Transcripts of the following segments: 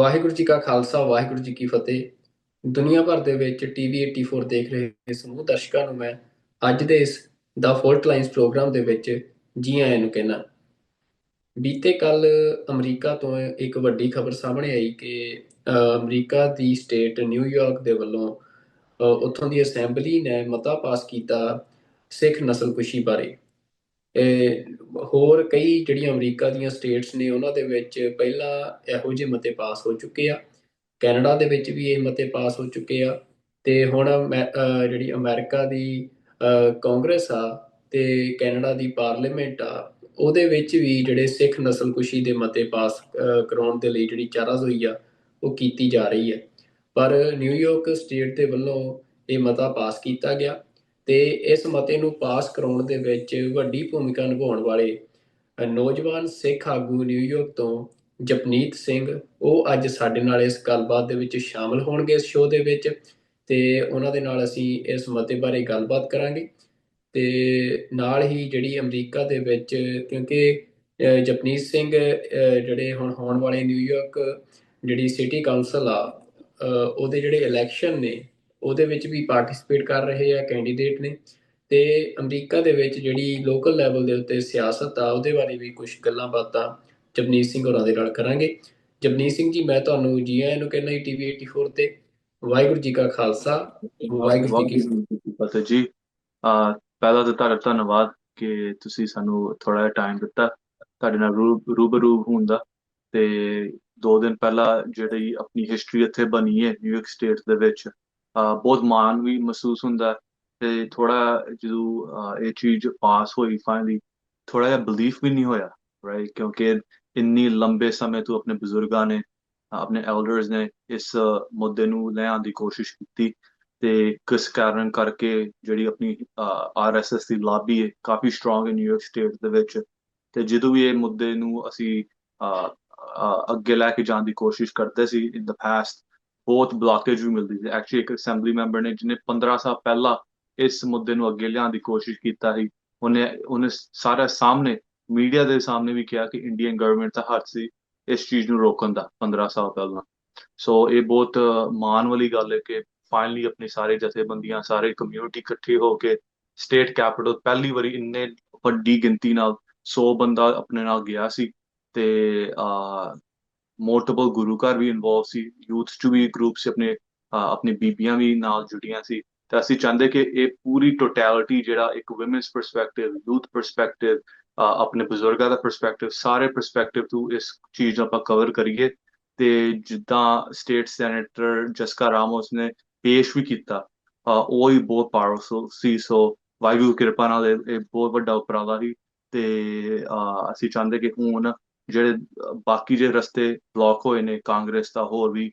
ਵਾਹਿਗੁਰੂ ਜੀ ਕਾ ਖਾਲਸਾ, ਵਾਹਿਗੁਰੂ ਜੀ ਕੀ ਫਤਿਹ। ਦੁਨੀਆ ਭਰ ਦੇ ਵਿੱਚ ਟੀਵੀ 84 ਦੇਖ ਰਹੇ ਸਮੂਹ ਦਰਸ਼ਕਾਂ ਨੂੰ ਮੈਂ ਅੱਜ ਦੇ ਇਸ ਦਾ ਫੋਲਟ ਲਾਈਨਸ ਪ੍ਰੋਗਰਾਮ ਦੇ ਵਿੱਚ ਜੀ ਆਇਆਂ ਨੂੰ ਕਹਿਣਾ। ਬੀਤੇ ਕੱਲ ਅਮਰੀਕਾ ਤੋਂ ਇੱਕ ਵੱਡੀ ਖਬਰ ਸਾਹਮਣੇ ਆਈ ਕਿ ਅਮਰੀਕਾ ਦੀ ਸਟੇਟ ਨਿਊਯਾਰਕ ਦੇ ਵੱਲੋਂ ਉੱਥੋਂ ਦੀ ਅਸੈਂਬਲੀ ਨੇ ਮਤਾ ਪਾਸ ਕੀਤਾ ਸਿੱਖ ਨਸਲਕੁਸ਼ੀ ਬਾਰੇ। ਹੋਰ ਕਈ ਜਿਹੜੀਆਂ ਅਮਰੀਕਾ ਦੀਆਂ ਸਟੇਟਸ ਨੇ ਉਹਨਾਂ ਦੇ ਵਿੱਚ ਪਹਿਲਾਂ ਇਹੋ ਜਿਹੇ ਮਤੇ ਪਾਸ ਹੋ ਚੁੱਕੇ ਆ। ਕੈਨੇਡਾ ਦੇ ਵਿੱਚ ਵੀ ਇਹ ਮਤੇ ਪਾਸ ਹੋ ਚੁੱਕੇ ਆ। ਤੇ ਹੁਣ ਅਮੈ- ਜਿਹੜੀ ਅਮਰੀਕਾ ਦੀ ਕਾਂਗਰਸ ਆ ਤੇ ਕੈਨੇਡਾ ਦੀ ਪਾਰਲੀਮੈਂਟ ਆ, ਉਹਦੇ ਵਿੱਚ ਵੀ ਜਿਹੜੇ ਸਿੱਖ ਨਸਲਕੁਸ਼ੀ ਦੇ ਮਤੇ ਪਾਸ ਕਰਾਉਣ ਦੇ ਲਈ ਜਿਹੜੀ ਚਾਰਾਜ਼ੋਈ ਆ, ਉਹ ਕੀਤੀ ਜਾ ਰਹੀ ਹੈ ਪਰ ਨਿਊਯਾਰਕ ਸਟੇਟ ਦੇ ਵੱਲੋਂ ਇਹ ਮਤਾ ਪਾਸ ਕੀਤਾ ਗਿਆ। ਤੇ ਇਸ ਮਤੇ ਨੂੰ ਪਾਸ ਕਰਾਉਣ ਦੇ ਵਿੱਚ ਵੱਡੀ ਭੂਮਿਕਾ ਨਿਭਾਉਣ ਵਾਲੇ ਨੌਜਵਾਨ ਸਿੱਖ ਆਗੂ ਨਿਊਯਾਰਕ ਤੋਂ ਜਪਨੀਤ ਸਿੰਘ, ਉਹ ਅੱਜ ਸਾਡੇ ਨਾਲ ਇਸ ਗੱਲਬਾਤ ਦੇ ਵਿੱਚ ਸ਼ਾਮਲ ਹੋਣਗੇ ਇਸ ਸ਼ੋਅ ਦੇ ਵਿੱਚ ਤੇ ਉਹਨਾਂ ਦੇ ਨਾਲ ਅਸੀਂ ਇਸ ਮਤੇ ਬਾਰੇ ਗੱਲਬਾਤ ਕਰਾਂਗੇ ਤੇ ਨਾਲ ਹੀ ਜਿਹੜੀ ਅਮਰੀਕਾ ਦੇ ਵਿੱਚ ਕਿਉਂਕਿ ਜਪਨੀਤ ਸਿੰਘ ਜਿਹੜੇ ਹੁਣ ਹੋਣ ਵਾਲੇ ਨਿਊਯਾਰਕ ਜਿਹੜੀ ਸਿਟੀ ਕਾਉਂਸਲ ਆ ਉਹਦੇ ਜਿਹੜੇ ਇਲੈਕਸ਼ਨ ਨੇ ਉਹਦੇ ਵਿੱਚ ਵੀ ਪਾਰਟਿਸਿਪੇਟ ਕਰ ਰਹੇ ਆ ਕੈਂਡੀਡੇਟ ਨੇ ਤੇ ਅਮਰੀਕਾ ਦੇ ਵਿੱਚ ਜਿਹੜੀ ਲੋਕਲ ਲੈਵਲ ਦੇ ਉੱਤੇ ਸਿਆਸਤ ਆ, ਉਹਦੇ ਬਾਰੇ ਵੀ ਕੁਝ ਗੱਲਾਂ ਬਾਤਾਂ ਜਪਨੀਤ ਸਿੰਘ ਹੋਰਾਂ ਦੇ ਨਾਲ ਕਰਾਂਗੇ ਜਪਨੀਤ ਸਿੰਘ ਜੀ, ਮੈਂ ਤੁਹਾਨੂੰ ਜੀ ਆਇਆਂ ਨੂੰ ਕਹਿੰਦਾ ਜੀ ਟੀਵੀ 84 ਤੇ, ਵਾਹਿਗੁਰੂ ਜੀ ਕਾ ਖਾਲਸਾ, ਵਾਹਿਗੁਰੂ ਜੀ ਕੀ ਫਤਿਹ। ਜੀ ਕੀ ਪਹਿਲਾਂ ਤਾਂ ਤੁਹਾਡਾ ਧੰਨਵਾਦ ਕਿ ਤੁਸੀਂ ਸਾਨੂੰ ਥੋੜਾ ਜਿਹਾ ਟਾਈਮ ਦਿੱਤਾ, ਤੁਹਾਡੇ ਨਾਲ ਰੂ- ਰੂਬਰੂ ਹੋਣ ਦਾ ਤੇ ਦੋ ਦਿਨ ਪਹਿਲਾਂ ਜਿਹੜੀ ਆਪਣੀ ਹਿਸਟਰੀ ਇੱਥੇ ਬਣੀ ਹੈ ਨਿਊਯਾਰਕ ਸਟੇਟ ਦੇ ਵਿੱਚ ਬਹੁਤ ਮਾਣ ਵੀ ਮਹਿਸੂਸ ਹੁੰਦਾ ਤੇ ਥੋੜਾ ਜਦੋਂ ਇਹ ਚੀਜ਼ ਪਾਸ ਹੋਈ ਫਾਈਨਲੀ ਥੋੜਾ ਜਿਹਾ ਬਲੀਫ ਵੀ ਨਹੀਂ ਹੋਇਆ ਰਾਈਟ ਕਿਉਂਕਿ ਇੰਨੀ ਲੰਬੇ ਸਮੇਂ ਤੋਂ ਆਪਣੇ ਬਜ਼ੁਰਗਾਂ ਨੇ, ਆਪਣੇ ਐਲਡਰਸ ਨੇ ਇਸ ਮੁੱਦੇ ਨੂੰ ਲਿਆਉਣ ਦੀ ਕੋਸ਼ਿਸ਼ ਕੀਤੀ ਤੇ ਕਿਸ ਕਾਰਨ ਕਰਕੇ ਜਿਹੜੀ ਆਪਣੀ ਆਰਐਸਐਸ ਦੀ ਲਾਬੀ ਹੈ ਕਾਫੀ ਸਟਰੋਂਗ ਹੈ ਨਿਊਯਾਰਕ ਸਟੇਟ ਦੇ ਵਿੱਚ ਤੇ ਜਦੋਂ ਵੀ ਇਹ ਮੁੱਦੇ ਨੂੰ ਅਸੀਂ ਅੱਗੇ ਲੈ ਕੇ ਜਾਣ ਦੀ ਕੋਸ਼ਿਸ਼ ਕਰਦੇ ਸੀ ਇਨ ਦ ਪਾਸਟ ਬਹੁਤ ਬਲੌਕੇਜ ਵੀ ਮਿਲਦੀ ਸੀ। ਐਕਚੁਅਲੀ ਇੱਕ ਅਸੈਂਬਲੀ ਮੈਂਬਰ ਨੇ ਜਿਹਨੇ 15 ਸਾਲ ਪਹਿਲਾਂ ਇਸ ਮੁੱਦੇ ਨੂੰ ਅੱਗੇ ਲਿਆਉਣ ਦੀ ਕੋਸ਼ਿਸ਼ ਕੀਤਾ ਸੀ, ਉਹਨੇ ਉਹਨੇ ਸਾਰਾ ਸਾਹਮਣੇ ਮੀਡੀਆ ਦੇ ਸਾਹਮਣੇ ਵੀ ਕਿਹਾ ਕਿ ਇੰਡੀਅਨ ਗਵਰਨਮੈਂਟ ਦਾ ਹੱਥ ਸੀ ਇਸ ਚੀਜ਼ ਨੂੰ ਰੋਕਣ ਦਾ 15 ਸਾਲ ਪਹਿਲਾਂ। ਸੋ ਇਹ ਬਹੁਤ ਮਾਣ ਵਾਲੀ ਗੱਲ ਹੈ ਕਿ ਫਾਈਨਲੀ ਆਪਣੇ ਸਾਰੇ ਜਥੇਬੰਦੀਆਂ, ਸਾਰੇ ਕਮਿਊਨਿਟੀ ਇਕੱਠੇ ਹੋ ਕੇ ਸਟੇਟ ਕੈਪੀਟਲ ਪਹਿਲੀ ਵਾਰੀ ਇੰਨੇ ਵੱਡੀ ਗਿਣਤੀ ਨਾਲ 100 ਬੰਦਾ ਆਪਣੇ ਨਾਲ ਗਿਆ ਸੀ ਤੇ ਮੋਲਟੀਪਲ ਗੁਰੂ ਘਰ ਵੀ ਇਨਵੋਲਵ ਸੀ ਯੂਥ ਚ ਵੀ ਗਰੁੱਪ ਸੀ ਆਪਣੇ ਅਹ, ਆਪਣੀ ਬੀਬੀਆਂ ਵੀ ਨਾਲ ਜੁੜੀਆਂ ਸੀ ਤੇ ਅਸੀਂ ਚਾਹੁੰਦੇ ਕਿ ਇਹ ਪੂਰੀ ਟੋਟੈਲਿਟੀ ਜਿਹੜਾ ਇੱਕ ਔਮਨਸ ਪਰਸਪੈਕਟਿਵ ਯੂਥ ਪਰਸਪੈਕਟਿਵ ਆਪਣੇ ਬਜ਼ੁਰਗਾਂ ਦਾ ਪਰਸਪੈਕਟਿਵ ਸਾਰੇ ਪਰਸਪੈਕਟਿਵ ਤੋਂ ਇਸ ਚੀਜ਼ ਨੂੰ ਆਪਾਂ ਕਵਰ ਕਰੀਏ ਤੇ ਜਿੱਦਾਂ ਸਟੇਟ ਸੈਨੇਟਰ ਜਸਕਾ ਰਾਮੋਸ ਨੇ ਪੇਸ਼ ਵੀ ਕੀਤਾ ਉਹ ਹੀ ਬਹੁਤ ਪਾਵਰਫੁਲ ਸੀ ਸੋ ਵਾਹਿਗੁਰੂ ਕਿਰਪਾ ਨਾਲ ਇਹ ਬਹੁਤ ਵੱਡਾ ਉਪਰਾਲਾ ਸੀ। ਤੇ ਅਸੀਂ ਚਾਹੁੰਦੇ ਕਿ ਹੁਣ ਜਿਹੜੇ ਬਾਕੀ ਜੇ ਰਸਤੇ ਬਲੌਕ ਹੋਏ ਨੇ ਕਾਂਗਰਸ ਦਾ ਹੋਰ ਵੀ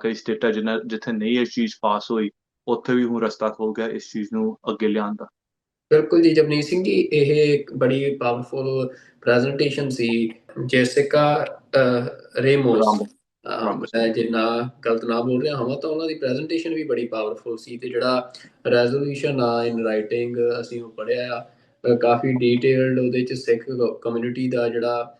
ਕਈ ਸਟੇਟਾਂ ਜਿੱਥੇ ਨਹੀਂ ਇਹ ਚੀਜ਼ ਪਾਸ ਹੋਈ ਉੱਥੇ ਵੀ ਹੁਣ ਰਸਤਾ ਖੁੱਲ ਗਿਆ ਇਸ ਚੀਜ਼ ਨੂੰ ਅੱਗੇ ਲਿਆਉਣ ਦਾ ਬਿਲਕੁਲ ਜੀ ਜਪਨੀਤ ਸਿੰਘ ਜੀ ਇਹ ਇੱਕ ਬੜੀ ਪਾਵਰਫੁਲ ਪ੍ਰੈਜੈਂਟੇਸ਼ਨ ਸੀ ਜੈਸਿਕਾ ਰੇਮੋਸ। ਮੈਂ ਜੇ ਨਾ ਗਲਤ ਨਾ ਬੋਲ ਰਿਹਾ ਹਾਂ ਤਾਂ ਉਹਨਾਂ ਦੀ ਪ੍ਰੈਜੈਂਟੇਸ਼ਨ ਵੀ ਬੜੀ ਪਾਵਰਫੁਲ ਸੀ ਤੇ ਜਿਹੜਾ ਰੈਜ਼ੋਲੂਸ਼ਨ ਆ ਇਨ ਰਾਈਟਿੰਗ ਅਸੀਂ ਉਹ ਪੜਿਆ ਆ ਕਾਫੀ ਡੀਟੇਲਡ ਉਹਦੇ ਚ ਸਿੱਖ ਕਮਿਊਨਿਟੀ ਦਾ ਜਿਹੜਾ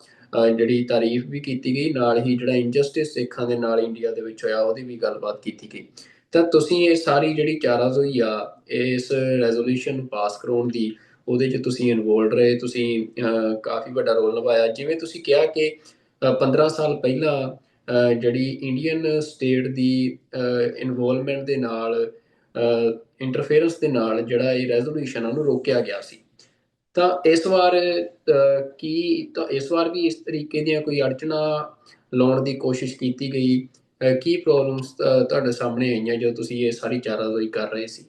ਜਿਹੜੀ ਤਾਰੀਫ ਵੀ ਕੀਤੀ ਗਈ ਨਾਲ ਹੀ ਜਿਹੜਾ ਇਨਜਸਟਿਸ ਸਿੱਖਾਂ ਦੇ ਨਾਲ ਇੰਡੀਆ ਦੇ ਵਿੱਚ ਹੋਇਆ ਉਹਦੀ ਵੀ ਗੱਲਬਾਤ ਕੀਤੀ ਗਈ। ਤਾਂ ਤੁਸੀਂ ਇਹ ਸਾਰੀ ਜਿਹੜੀ ਚਾਰਾਜ਼ੋਈ ਆ ਇਸ ਰੈਜ਼ੋਲੂਸ਼ਨ ਨੂੰ ਪਾਸ ਕਰਾਉਣ ਦੀ ਉਹਦੇ 'ਚ ਤੁਸੀਂ ਇਨਵੋਲਡ ਰਹੇ ਤੁਸੀਂ ਕਾਫੀ ਵੱਡਾ ਰੋਲ ਨਿਭਾਇਆ। ਜਿਵੇਂ ਤੁਸੀਂ ਕਿਹਾ ਕਿ ਅਹ, 15 ਸਾਲ ਪਹਿਲਾਂ ਜਿਹੜੀ ਇੰਡੀਅਨ ਸਟੇਟ ਦੀ ਇਨਵੋਲਵਮੈਂਟ ਦੇ ਨਾਲ ਇੰਟਰਫੇਰੈਂਸ ਦੇ ਨਾਲ ਜਿਹੜਾ ਇਹ ਰੈਜ਼ੋਲੂਸ਼ਨ ਉਹਨੂੰ ਰੋਕਿਆ ਗਿਆ ਸੀ। ਤਾਂ ਇਸ ਵਾਰ ਕੀ, ਤਾਂ ਇਸ ਵਾਰ ਵੀ ਇਸ ਤਰੀਕੇ ਦੀਆਂ ਕੋਈ ਅੜਚਣਾ ਲਾਉਣ ਦੀ ਕੋਸ਼ਿਸ਼ ਕੀਤੀ ਗਈ? ਕੀ ਪ੍ਰੋਬਲਮਸ ਤੁਹਾਡੇ ਸਾਹਮਣੇ ਆਈਆਂ ਜਦੋਂ ਤੁਸੀਂ ਇਹ ਸਾਰੀ ਚਾਰਾਜ਼ੋਈ ਕਰ ਰਹੇ ਸੀ?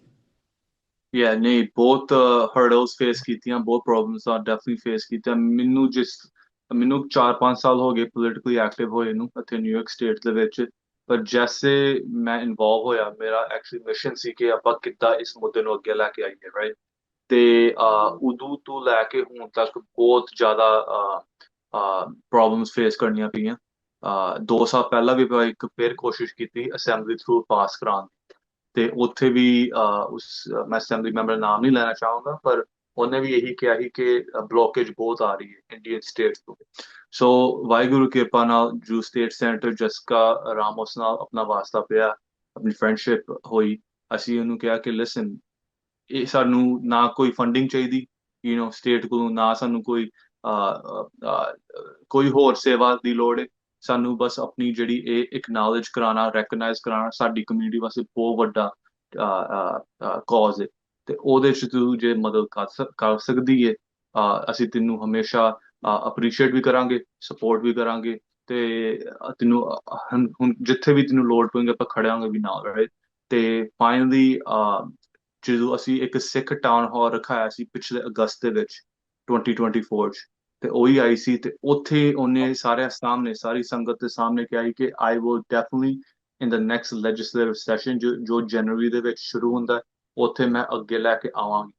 ਯਾ ਨਹੀਂ, ਬਹੁਤ ਹਰਡਲਸ ਫੇਸ ਕੀਤੀਆਂ, ਬਹੁਤ ਪ੍ਰੋਬਲਮਸ ਆ ਡੈਫੀਨਿਟਲੀ ਫੇਸ ਕੀਤੀਆਂ। ਮੈਨੂੰ ਜਿਸ, ਮੈਨੂੰ 4-5 ਸਾਲ ਹੋ ਗਏ ਪੋਲਿਟਿਕਲੀ ਐਕਟਿਵ ਹੋਏ ਨੂੰ ਇੱਥੇ ਨਿਊਯਾਰਕ ਸਟੇਟ ਦੇ ਵਿੱਚ। ਪਰ ਜੈਸੇ ਮੈਂ ਇਨਵੋਲਵ ਹੋਇਆ, ਮੇਰਾ ਐਕਚੁਅਲੀ ਮਿਸ਼ਨ ਸੀ ਕਿ ਆਪਾਂ ਕਿੱਦਾਂ ਇਸ ਮੁੱਦੇ ਨੂੰ ਅੱਗੇ ਲੈ ਕੇ ਆਈਏ ਰਾਈਟ ਤੇ ਉਦੋਂ ਤੋਂ ਲੈ ਕੇ ਹੁਣ ਤੱਕ ਬਹੁਤ ਜ਼ਿਆਦਾ ਪ੍ਰੋਬਲਮਸ ਫੇਸ ਕਰਨੀਆਂ ਪਈਆਂ। ਦੋ ਸਾਲ ਪਹਿਲਾਂ ਵੀ ਆਪਾਂ ਇੱਕ ਫਿਰ ਕੋਸ਼ਿਸ਼ ਕੀਤੀ ਅਸੈਂਬਲੀ ਥਰੂ ਪਾਸ ਕਰਾਉਣ ਦੀ। ਤੇ ਉੱਥੇ ਵੀ ਉਸ, ਮੈਂ ਅਸੈਂਬਲੀ ਮੈਂਬਰ ਨਾਮ ਨਹੀਂ ਲੈਣਾ ਚਾਹੂੰਗਾ, ਪਰ ਉਹਨੇ ਵੀ ਇਹੀ ਕਿਹਾ ਸੀ ਕਿ ਬਲੋਕੇਜ ਬਹੁਤ ਆ ਰਹੀ ਹੈ ਇੰਡੀਅਨ ਸਟੇਟਸ ਤੋਂ। ਸੋ ਵਾਹਿਗੁਰੂ ਕਿਰਪਾ ਨਾਲ ਜੋ ਸਟੇਟ ਸੈਂਟਰ ਜਸਕਾ ਰਾਮੋਸ ਨਾਲ ਆਪਣਾ ਵਾਸਤਾ ਪਿਆ, ਆਪਣੀ ਫਰੈਂਡਸ਼ਿਪ ਹੋਈ। ਅਸੀਂ ਉਹਨੂੰ ਕਿਹਾ ਕਿ ਲਿਸਨ ਇਹ ਸਾਨੂੰ ਨਾ ਕੋਈ ਫੰਡਿੰਗ ਚਾਹੀਦੀ ਯੂ نو ਸਟੇਟ ਕੋਲੋਂ, ਨਾ ਸਾਨੂੰ ਕੋਈ ਕੋਈ ਹੋਰ ਸੇਵਾ ਦੀ ਲੋੜ ਹੈ ਸਾਨੂੰ ਬਸ ਆਪਣੀ ਜਿਹੜੀ ਇਹ ਇਕਨੋਲਜ ਕਰਾਉਣਾ ਰੈਕਗਨਾਈਜ਼ ਕਰਾਉਣਾ ਸਾਡੀ ਕਮਿਊਨਿਟੀ ਵਾਸਤੇ ਬਹੁਤ ਵੱਡਾ ਕਾਜ਼ ਹੈ ਤੇ ਉਹਦੇ ਚ ਤੂੰ ਜੇ ਮਦਦ ਕਰ ਸਕਦੀ ਹੈ ਅਸੀਂ ਤੈਨੂੰ ਹਮੇਸ਼ਾ ਅਪਰੀਸ਼ੀਏਟ ਵੀ ਕਰਾਂਗੇ ਸਪੋਰਟ ਵੀ ਕਰਾਂਗੇ। ਤੇ ਤੈਨੂੰ ਹੁਣ ਜਿੱਥੇ ਵੀ ਤੈਨੂੰ ਲੋੜ ਪਏਗੀ ਆਪਾਂ ਖੜੇ ਹੋਵਾਂਗੇ ਵੀ ਨਾਲ ਰਾਈਟ ਤੇ ਫਾਈਨਲੀ ਜਦੋਂ ਅਸੀਂ ਇੱਕ ਸਿੱਖ ਟਾਊਨ ਹਾਲ ਰਖਾਇਆ ਸੀ ਪਿਛਲੇ ਅਗਸਤ ਦੇ ਵਿੱਚ 2024 ਚ, ਤੇ ਉਹੀ ਆਈ ਸੀ ਤੇ ਉੱਥੇ ਉਹਨੇ ਸਾਰਿਆਂ ਸਾਹਮਣੇ, ਸਾਰੀ ਸੰਗਤ ਦੇ ਸਾਹਮਣੇ ਕਿਹਾ ਸੀ ਕਿ I will definitely in the next legislative session ਜੋ ਜਨਵਰੀ ਦੇ ਵਿੱਚ ਸ਼ੁਰੂ ਹੁੰਦਾ ਉੱਥੇ ਮੈਂ ਅੱਗੇ ਲੈ ਕੇ ਆਵਾਂਗੀ।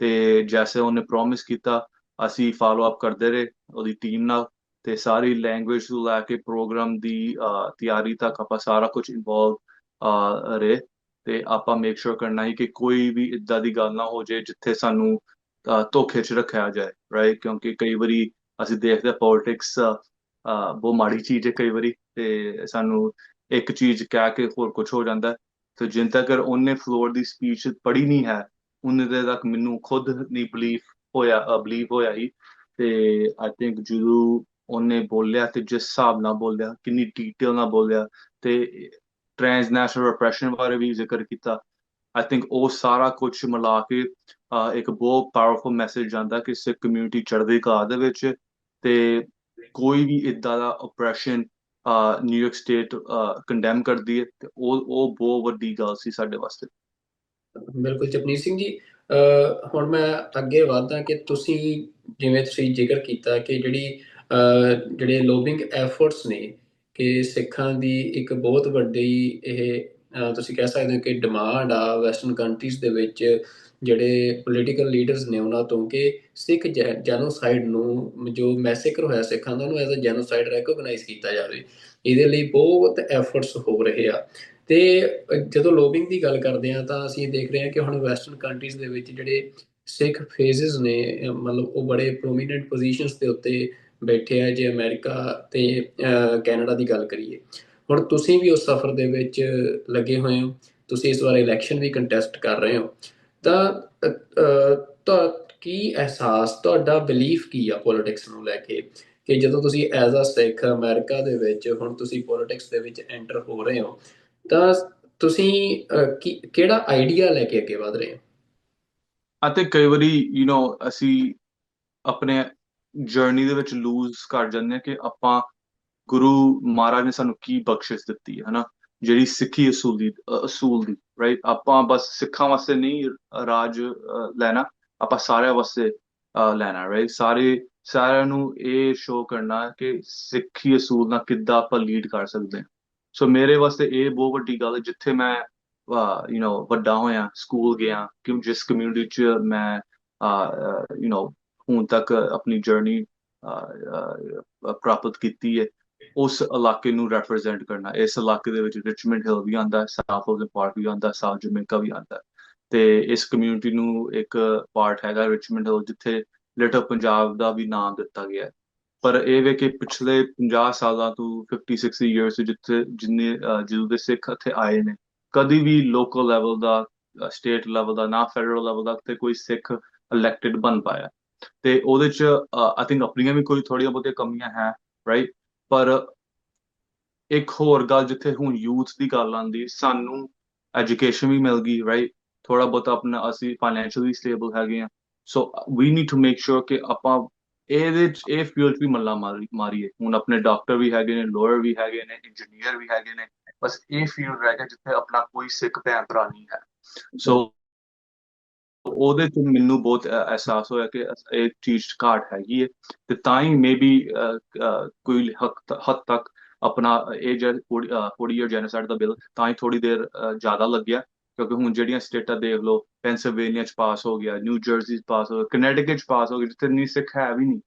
ਤੇ ਜੈਸੇ ਉਹਨੇ ਪ੍ਰੋਮਿਸ ਕੀਤਾ, ਅਸੀਂ ਫਾਲੋ ਅਪ ਕਰਦੇ ਰਹੇ ਉਹਦੀ ਟੀਮ ਨਾਲ ਤੇ ਸਾਰੀ ਲੈਂਗੁਏਜ ਨੂੰ ਲੈ ਕੇ ਪ੍ਰੋਗਰਾਮ ਦੀ ਤਿਆਰੀ ਤੱਕ ਆਪਾਂ ਸਾਰਾ ਕੁਝ ਇਨਵੋਲਵ ਰਹੇ। ਤੇ ਆਪਾਂ ਮੇਕ ਸ਼ੋਰ ਕਰਨਾ ਹੈ ਕਿ ਕੋਈ ਵੀ ਇਦਾਂ ਦੀ ਗੱਲ ਨਾ ਹੋ ਜਾਏ ਜਿੱਥੇ ਸਾਨੂੰ ਧੋਖੇ 'ਚ ਰੱਖਿਆ ਜਾਏ ਰਾਈਟ ਕਿਉਂਕਿ ਕਈ ਵਾਰੀ ਅਸੀਂ ਦੇਖਦੇ ਪੋਲਿਟਿਕਸ ਬਹੁਤ ਮਾੜੀ ਚੀਜ਼ ਹੈ ਕਈ ਵਾਰੀ ਤੇ ਸਾਨੂੰ ਇੱਕ ਚੀਜ਼ ਕਹਿ ਕੇ ਹੋਰ ਕੁਝ ਹੋ ਜਾਂਦਾ ਤੇ ਜਿੰਨ ਤੱਕ ਉਹਨੇ ਫਲੋਰ ਦੀ ਸਪੀਚ ਪੜ੍ਹੀ ਨਹੀਂ ਹੈ, ਉਹਨੇ ਦੇ ਤੱਕ ਮੈਨੂੰ ਖੁਦ ਨਹੀਂ ਬਲੀਵ ਹੋਇਆ ਬਲੀਵ ਹੋਇਆ ਹੀ। ਤੇ ਆਈ ਥਿੰਕ ਜਦੋਂ ਉਹਨੇ ਬੋਲਿਆ ਤੇ ਜਿਸ ਹਿਸਾਬ ਨਾਲ ਬੋਲਿਆ, ਕਿੰਨੀ ਡੀਟੇਲ ਨਾਲ ਬੋਲਿਆ ਤੇ ਟ੍ਰਾਂਸਨੈਸ਼ਨਲ ਰਿਪਰੈਸ਼ਨ ਬਾਰੇ ਵੀ ਜ਼ਿਕਰ ਕੀਤਾ। ਆਈ ਥਿੰਕ ਉਹ ਸਾਰਾ ਕੁਝ ਮਿਲਾ ਕੇ ਇੱਕ ਬਹੁਤ ਪਾਵਰਫੁਲ ਮੈਸੇਜ ਜਾਂਦਾ ਕਿ ਸਿੱਖ ਕਮਿਊਨਿਟੀ ਚੜ੍ਹਦੀ ਕਲਾ ਦੇ ਵਿੱਚ ਤੇ ਕੋਈ ਵੀ ਇਦਾਂ ਦਾ operation New York state condemn ਕਰਦੀ ਹੈ ਤੇ ਉਹ ਉਹ ਬਹੁਤ ਵੱਡੀ ਗੱਲ ਸੀ ਸਾਡੇ ਵਾਸਤੇ। ਬਿਲਕੁਲ ਜਪਨੀਤ ਸਿੰਘ ਜੀ ਹੁਣ ਮੈਂ ਅੱਗੇ ਵਧਦਾ ਕਿ ਤੁਸੀਂ ਜਿਵੇਂ ਤੁਸੀਂ ਜ਼ਿਕਰ ਕੀਤਾ ਕਿ ਜਿਹੜੀ ਜਿਹੜੇ ਲੋਬਿੰਗ ਐਫਰਟਸ ਨੇ ਕਿ ਸਿੱਖਾਂ ਦੀ ਇੱਕ ਬਹੁਤ ਵੱਡੀ ਇਹ ਤੁਸੀਂ ਕਹਿ ਸਕਦੇ ਹੋ ਕਿ ਡਿਮਾਂਡ ਆ ਵੈਸਟਰਨ ਕੰਟਰੀਜ਼ ਦੇ ਵਿੱਚ, ਜਿਹੜੇ ਪੋਲੀਟੀਕਲ ਲੀਡਰਸ ਨੇ ਉਹਨਾਂ ਤੋਂ ਕਿ ਸਿੱਖ ਜੈਨੋਸਾਈਡ ਨੂੰ ਜੋ ਮੈਸੇਕਰ ਹੋਇਆ ਸਿੱਖਾਂ ਦਾ, ਉਹਨੂੰ ਐਜ਼ ਅ ਜੈਨੋਸਾਈਡ ਰੈਕੋਗਨਾਈਜ਼ ਕੀਤਾ ਜਾਵੇ। ਇਹਦੇ ਲਈ ਬਹੁਤ ਐਫਰਟਸ ਹੋ ਰਹੇ ਆ। ਤੇ ਜਦੋਂ ਲੋਬਿੰਗ ਦੀ ਗੱਲ ਕਰਦੇ ਆ ਤਾਂ ਅਸੀਂ ਦੇਖ ਰਹੇ ਹਾਂ ਕਿ ਹੁਣ ਵੈਸਟਰਨ ਕੰਟਰੀਜ਼ ਦੇ ਵਿੱਚ ਜਿਹੜੇ ਸਿੱਖ ਫੇਜ਼ਸ ਨੇ, ਮਤਲਬ ਉਹ ਬੜੇ ਪ੍ਰੋਮੀਨੈਂਟ ਪੋਜੀਸ਼ਨਸ ਦੇ ਉੱਤੇ ਬੈਠੇ ਆ ਜੇ ਅਮਰੀਕਾ ਤੇ ਕੈਨੇਡਾ ਦੀ ਗੱਲ ਕਰੀਏ। ਹੁਣ ਤੁਸੀਂ ਵੀ ਉਸ ਸਫ਼ਰ ਦੇ ਵਿੱਚ ਲੱਗੇ ਹੋਏ ਹੋ, ਤੁਸੀਂ ਇਸ ਵਾਰ ਇਲੈਕਸ਼ਨ ਵੀ ਕੰਟੈਸਟ ਕਰ ਰਹੇ ਹੋ। ਤਾਂ ਤਾਂ ਕੀ ਅਹਿਸਾਸ, ਤੁਹਾਡਾ ਬਿਲੀਫ ਕੀ ਆ ਪੋਲਿਟਿਕਸ ਨੂੰ ਲੈ ਕੇ? ਕਿ ਜਦੋਂ ਤੁਸੀਂ ਐਜ਼ ਅ ਸਿੱਖ ਅਮਰੀਕਾ ਦੇ ਵਿੱਚ ਹੁਣ ਤੁਸੀਂ ਪੋਲਿਟਿਕਸ ਦੇ ਵਿੱਚ ਐਂਟਰ ਹੋ ਰਹੇ ਹੋ, ਤਾਂ ਤੁਸੀਂ ਕੀ- ਕਿਹੜਾ ਆਈਡੀਆ ਲੈ ਕੇ ਅੱਗੇ ਵਧ ਰਹੇ ਹੋ? ਅਤੇ ਕਈ ਵਾਰੀ ਯੂ نو ਅਸੀਂ ਆਪਣੇ ਜਰਨੀ ਦੇ ਵਿੱਚ ਲੂਜ਼ ਕਰ ਜਾਂਦੇ ਹਾਂ ਕਿ ਆਪਾਂ ਗੁਰੂ ਮਹਾਰਾਜ ਨੇ ਸਾਨੂੰ ਕੀ ਬਖਸ਼ਿਸ਼ ਦਿੱਤੀ ਹੈ ਹਨਾ ਜਿਹੜੀ ਸਿੱਖੀ ਅਸੂਲ ਦੀ ਅ- ਅਸੂਲ ਦੀ ਰਾਈਟ ਆਪਾਂ ਬਸ ਸਿੱਖਾਂ ਵਾਸਤੇ ਨਹੀਂ ਰਾਜ ਅ, ਲੈਣਾ ਆਪਾਂ ਸਾਰਿਆਂ ਵਾਸਤੇ ਅ, ਲੈਣਾ ਰਾਈਟ ਸਾਰੇ ਸਾਰਿਆਂ ਨੂੰ ਇਹ ਸ਼ੋਅ ਕਰਨਾ ਕਿ ਸਿੱਖੀ ਅਸੂਲ ਨਾਲ ਕਿੱਦਾਂ ਆਪਾਂ ਲੀਡ ਕਰ ਸਕਦੇ ਹਾਂ ਸੋ ਮੇਰੇ ਵਾਸਤੇ ਇਹ ਬਹੁਤ ਵੱਡੀ ਗੱਲ ਹੈ ਜਿੱਥੇ ਮੈਂ ਯੂ نو ਵੱਡਾ ਹੋਇਆ ਸਕੂਲ ਗਿਆ ਕਿ ਜਿਸ ਕਮਿਊਨਿਟੀ ਚ ਮੈਂ ਯੂ نو ਹੁਣ ਤੱਕ ਆਪਣੀ ਜਰਨੀ ਪ੍ਰਾਪਤ ਕੀਤੀ ਹੈ, ਉਸ ਇਲਾਕੇ ਨੂੰ ਰਿਪਰੈਜ਼ੈਂਟ ਕਰਨਾ, ਇਸ ਇਲਾਕੇ ਦੇ ਵਿੱਚ ਰਿਚਮੰਡ ਹਿੱਲ ਵੀ ਆਉਂਦਾ ਹੈ ਸਾਊਥ ਆਫ ਪਾਰਕ ਵੀ ਆਉਂਦਾ ਸਾਊਥ ਜਮੈਕਾ ਵੀ ਆਉਂਦਾ। ਤੇ ਇਸ ਕਮਿਊਨਿਟੀ ਨੂੰ ਇੱਕ ਪਾਰਟ ਹੈਗਾ ਰਿਚਮੰਡ ਹਿੱਲ ਜਿੱਥੇ ਲਿਟਲ ਪੰਜਾਬ ਦਾ ਵੀ ਨਾਮ ਦਿੱਤਾ ਗਿਆ ਪਰ ਇਹ ਵੇ ਕਿ ਪਿਛਲੇ 50 ਸਾਲਾਂ ਤੋਂ 50 60 ਇਅਰਸ ਜਿੱਥੇ ਜਿੰਨੇ ਜਦੋਂ ਦੇ ਸਿੱਖ ਇੱਥੇ ਆਏ ਨੇ, ਕਦੀ ਵੀ ਲੋਕਲ ਲੈਵਲ ਦਾ ਸਟੇਟ ਲੈਵਲ ਦਾ, ਨਾ ਫੈਡਰਲ ਲੈਵਲ ਦਾ ਤੇ ਕੋਈ ਸਿੱਖ ਇਲੈਕਟਿਡ ਬਣ ਪਾਇਆ। ਤੇ ਉਹਦੇ ਚ ਆਈ ਥਿੰਕ ਆਪਣੀਆਂ ਵੀ ਕੋਈ ਥੋੜੀਆਂ ਬਹੁਤੀਆਂ ਕਮੀਆਂ ਹੈ ਰਾਈਟ ਪਰ ਇੱਕ ਹੋਰ ਗੱਲ ਜਿੱਥੇ ਹੁਣ ਯੂਥ ਦੀ ਗੱਲ ਆਉਂਦੀ, ਸਾਨੂੰ ਐਜੂਕੇਸ਼ਨ ਵੀ ਮਿਲ ਗਈ ਰਾਈਟ ਥੋੜਾ ਬਹੁਤ ਆਪਣਾ ਅਸੀਂ ਫਾਈਨੈਂਸ਼ੀਅਲੀ ਸਟੇਬਲ ਹੈਗੇ ਆ so we need to make sure ਕਿ ਆਪਾਂ ਇਹਦੇ ਚ, ਇਹ ਫੀਲਡ ਵੀ ਮੱਲਾ ਮਾਰੀ, ਮਾਰੀਏ। ਹੁਣ ਆਪਣੇ ਡਾਕਟਰ ਵੀ ਹੈਗੇ ਨੇ ਲਾਇਰ ਵੀ ਹੈਗੇ ਨੇ ਇੰਜੀਨੀਅਰ ਵੀ ਹੈਗੇ ਨੇ। ਬਸ ਇਹ ਫੀਲਡ ਰਹਿ ਗਿਆ ਜਿੱਥੇ ਆਪਣਾ ਕੋਈ ਸਿੱਖ ਭੈਣ ਭਰਾ ਨਹੀਂ ਹੈ। ਸੋ ਉਹਦੇ ਚ ਮੈਨੂੰ ਬਹੁਤ ਅਹਿਸਾਸ ਹੋਇਆ ਕਿ ਇਹ ਚੀਜ਼ ਘਾਟ ਹੈਗੀ ਹੈ ਤੇ ਤਾਂ ਹੀ ਮੇਬੀ ਕੋਈ ਹੱਦ ਹੱਦ ਤੱਕ ਆਪਣਾ ਇਹ ਜਿਹੜਾ 40 ਇਅਰ ਜੈਨੋਸਾਈਡ ਦਾ ਬਿੱਲ ਤਾਂ ਹੀ ਥੋੜੀ ਦੇਰ ਜ਼ਿਆਦਾ ਲੱਗਿਆ ਕਿਉਂਕਿ ਹੁਣ ਜਿਹੜੀਆਂ ਸਟੇਟਾਂ ਦੇਖ ਲਓ ਪੈਂਸਿਲਵੇਨੀਆ ਚ ਪਾਸ ਹੋ ਗਿਆ, ਨਿਊ ਜਰਸੀ ਚ ਪਾਸ ਹੋ ਗਿਆ, ਕਨੈਟਿਕਟ ਚ ਪਾਸ ਹੋ ਗਿਆ, ਜਿੱਥੇ ਨਹੀਂ ਸਿੱਖ ਹੈ ਵੀ ਨਹੀਂ,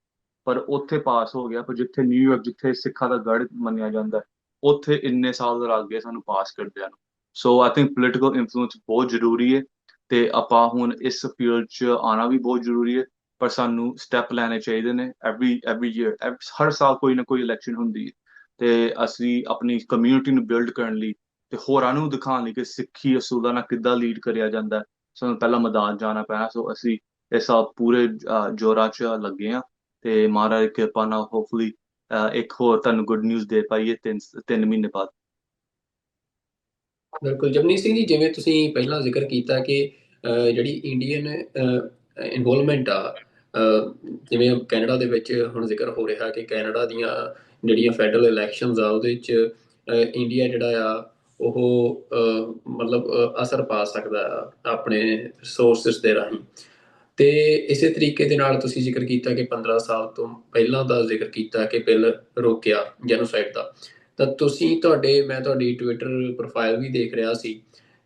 ਪਰ ਉੱਥੇ ਪਾਸ ਹੋ ਗਿਆ, ਪਰ ਜਿੱਥੇ ਨਿਊਯਾਰਕ ਜਿੱਥੇ ਸਿੱਖਾਂ ਦਾ ਗੜ੍ਹ ਮੰਨਿਆ ਜਾਂਦਾ ਉੱਥੇ ਇੰਨੇ ਸਾਲ ਲੱਗ ਗਏ ਸਾਨੂੰ ਪਾਸ ਕਰਦਿਆਂ ਨੂੰ। So I think political influence ਬਹੁਤ ਜ਼ਰੂਰੀ ਹੈ ਤੇ ਆਪਾਂ ਹੁਣ ਇਸ ਫੀਲਡ 'ਚ ਆਉਣਾ ਵੀ ਬਹੁਤ ਜ਼ਰੂਰੀ ਹੈ, ਪਰ ਸਾਨੂੰ ਸਟੈਪ ਲੈਣੇ ਚਾਹੀਦੇ ਨੇ। ਐਵਰੀ ਐਵਰੀ ਈਅਰ ਹਰ ਸਾਲ ਕੋਈ ਨਾ ਕੋਈ ਇਲੈਕਸ਼ਨ ਹੁੰਦੀ ਹੈ। ਤੇ ਅਸੀਂ ਆਪਣੀ ਕਮਿਊਨਿਟੀ ਨੂੰ ਬਿਲਡ ਕਰਨ ਲਈ ਤੇ ਹੋਰਾਂ ਨੂੰ ਦਿਖਾਉਣ ਲਈ ਕਿ ਸਿੱਖੀ ਅਸੂਲਾਂ ਨਾਲ ਕਿੱਦਾਂ ਲੀਡ ਕਰਿਆ ਜਾਂਦਾ ਸਾਨੂੰ ਪਹਿਲਾਂ ਮੈਦਾਨ ਜਾਣਾ ਪੈਣਾ, ਸੋ ਅਸੀਂ ਇਹ ਸਾਲ ਪੂਰੇ ਜੋਰਾ 'ਚ ਲੱਗੇ ਆ ਤੇ ਮਹਾਰਾਜ ਦੀ ਕਿਰਪਾ ਨਾਲ ਹੋਪਫੁਲੀ ਇੱਕ ਹੋਰ ਤੁਹਾਨੂੰ ਗੁੱਡ ਨਿਊਜ਼ ਦੇ ਪਾਈਏ ਤਿੰਨ ਤਿੰਨ ਮਹੀਨੇ ਬਾਅਦ। ਬਿਲਕੁਲ। ਜਗਨੀਤ ਸਿੰਘ ਜੀ, ਜਿਵੇਂ ਤੁਸੀਂ ਪਹਿਲਾਂ ਜ਼ਿਕਰ ਕੀਤਾ ਕਿ ਜਿਹੜੀ ਇੰਡੀਅਨ ਇਨਵੋਲਵਮੈਂਟ ਆ ਜਿਵੇਂ ਕੈਨੇਡਾ ਦੇ ਵਿੱਚ ਹੁਣ ਜ਼ਿਕਰ ਹੋ ਰਿਹਾ ਕਿ ਕੈਨੇਡਾ ਦੀਆਂ ਜਿਹੜੀਆਂ ਫੈਡਰਲ ਇਲੈਕਸ਼ਨਸ ਆ, ਉਹਦੇ ਵਿੱਚ ਇੰਡੀਆ ਜਿਹੜਾ ਆ, ਉਹ ਮਤਲਬ ਅਸਰ ਪਾ ਸਕਦਾ ਆ ਆਪਣੇ ਰਿਸੋਰਸਸ ਦੇ ਰਾਹੀਂ। ਤੇ ਇਸੇ ਤਰੀਕੇ ਦੇ ਨਾਲ ਤੁਸੀਂ ਜ਼ਿਕਰ ਕੀਤਾ ਕਿ 15 ਸਾਲ ਤੋਂ ਪਹਿਲਾਂ ਦਾ ਜ਼ਿਕਰ ਕੀਤਾ ਕਿ ਬਿੱਲ ਰੋਕਿਆ ਜੈਨੋਸਾਈਡ ਦਾ। ਤਾਂ ਤੁਸੀਂ ਤੁਹਾਡੇ, ਮੈਂ ਤੁਹਾਡੀ ਟਵਿੱਟਰ ਪ੍ਰੋਫਾਈਲ ਵੀ ਦੇਖ ਰਿਹਾ ਸੀ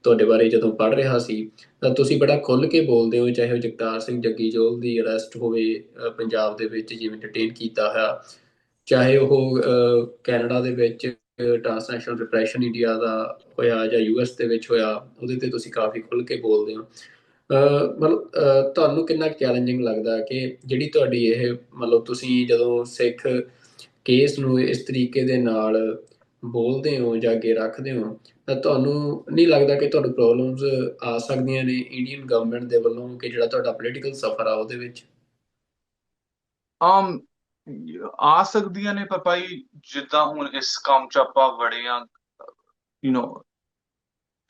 ਤੁਹਾਡੇ ਬਾਰੇ ਜਦੋਂ ਪੜ੍ਹ ਰਿਹਾ ਸੀ, ਤਾਂ ਤੁਸੀਂ ਬੜਾ ਖੁੱਲ੍ਹ ਕੇ ਬੋਲਦੇ ਹੋ, ਚਾਹੇ ਉਹ ਜਗਤਾਰ ਸਿੰਘ ਜੱਗੀ ਜੋਲ ਦੀ ਅਰੈਸਟ ਹੋਵੇ ਪੰਜਾਬ ਦੇ ਵਿੱਚ ਜਿਵੇਂ ਡਿਟੇਨ ਕੀਤਾ ਹੋਇਆ, ਚਾਹੇ ਉਹ ਕੈਨੇਡਾ ਦੇ ਵਿੱਚ ਟ੍ਰਾਂਸਨੈਸ਼ਨਲ ਰਿਪਰੈਸ਼ਨ ਇੰਡੀਆ ਦਾ ਹੋਇਆ ਜਾਂ ਯੂਐਸ ਦੇ ਵਿੱਚ ਹੋਇਆ, ਉਹਦੇ ਤੇ ਤੁਸੀਂ ਕਾਫੀ ਖੁੱਲ੍ਹ ਕੇ ਬੋਲਦੇ ਹੋ। ਮਤਲਬ ਤੁਹਾਨੂੰ ਕਿੰਨਾ ਚੈਲੰਜਿੰਗ ਲੱਗਦਾ ਕਿ ਜਿਹੜੀ ਤੁਹਾਡੀ ਇਹ, ਮਤਲਬ ਤੁਸੀਂ ਜਦੋਂ ਸਿੱਖ ਕੇਸ ਨੂੰ ਇਸ ਤਰੀਕੇ ਦੇ ਨਾਲ ਬੋਲਦੇ ਹੋ ਜਾਂ ਅੱਗੇ ਰੱਖਦੇ ਹੋ, ਤਾਂ ਤੁਹਾਨੂੰ ਨਹੀਂ ਲੱਗਦਾ ਕਿ ਤੁਹਾਨੂੰ ਪ੍ਰੋਬਲਮਸ ਆ ਸਕਦੀਆਂ ਨੇ ਇੰਡੀਅਨ ਗਵਰਨਮੈਂਟ ਦੇ ਵੱਲੋਂ ਕਿ ਜਿਹੜਾ ਤੁਹਾਡਾ ਪੋਲੀਟੀਕਲ ਸਫਰ ਆ ਉਹਦੇ ਵਿੱਚ? ਆਮ, ਆ ਸਕਦੀਆਂ ਨੇ ਪਰ ਭਾਈ ਜਿੱਦਾਂ ਹੁਣ ਇਸ ਕੰਮ 'ਚ ਆਪਾਂ ਵੜੇ ਆ ਯੂ نو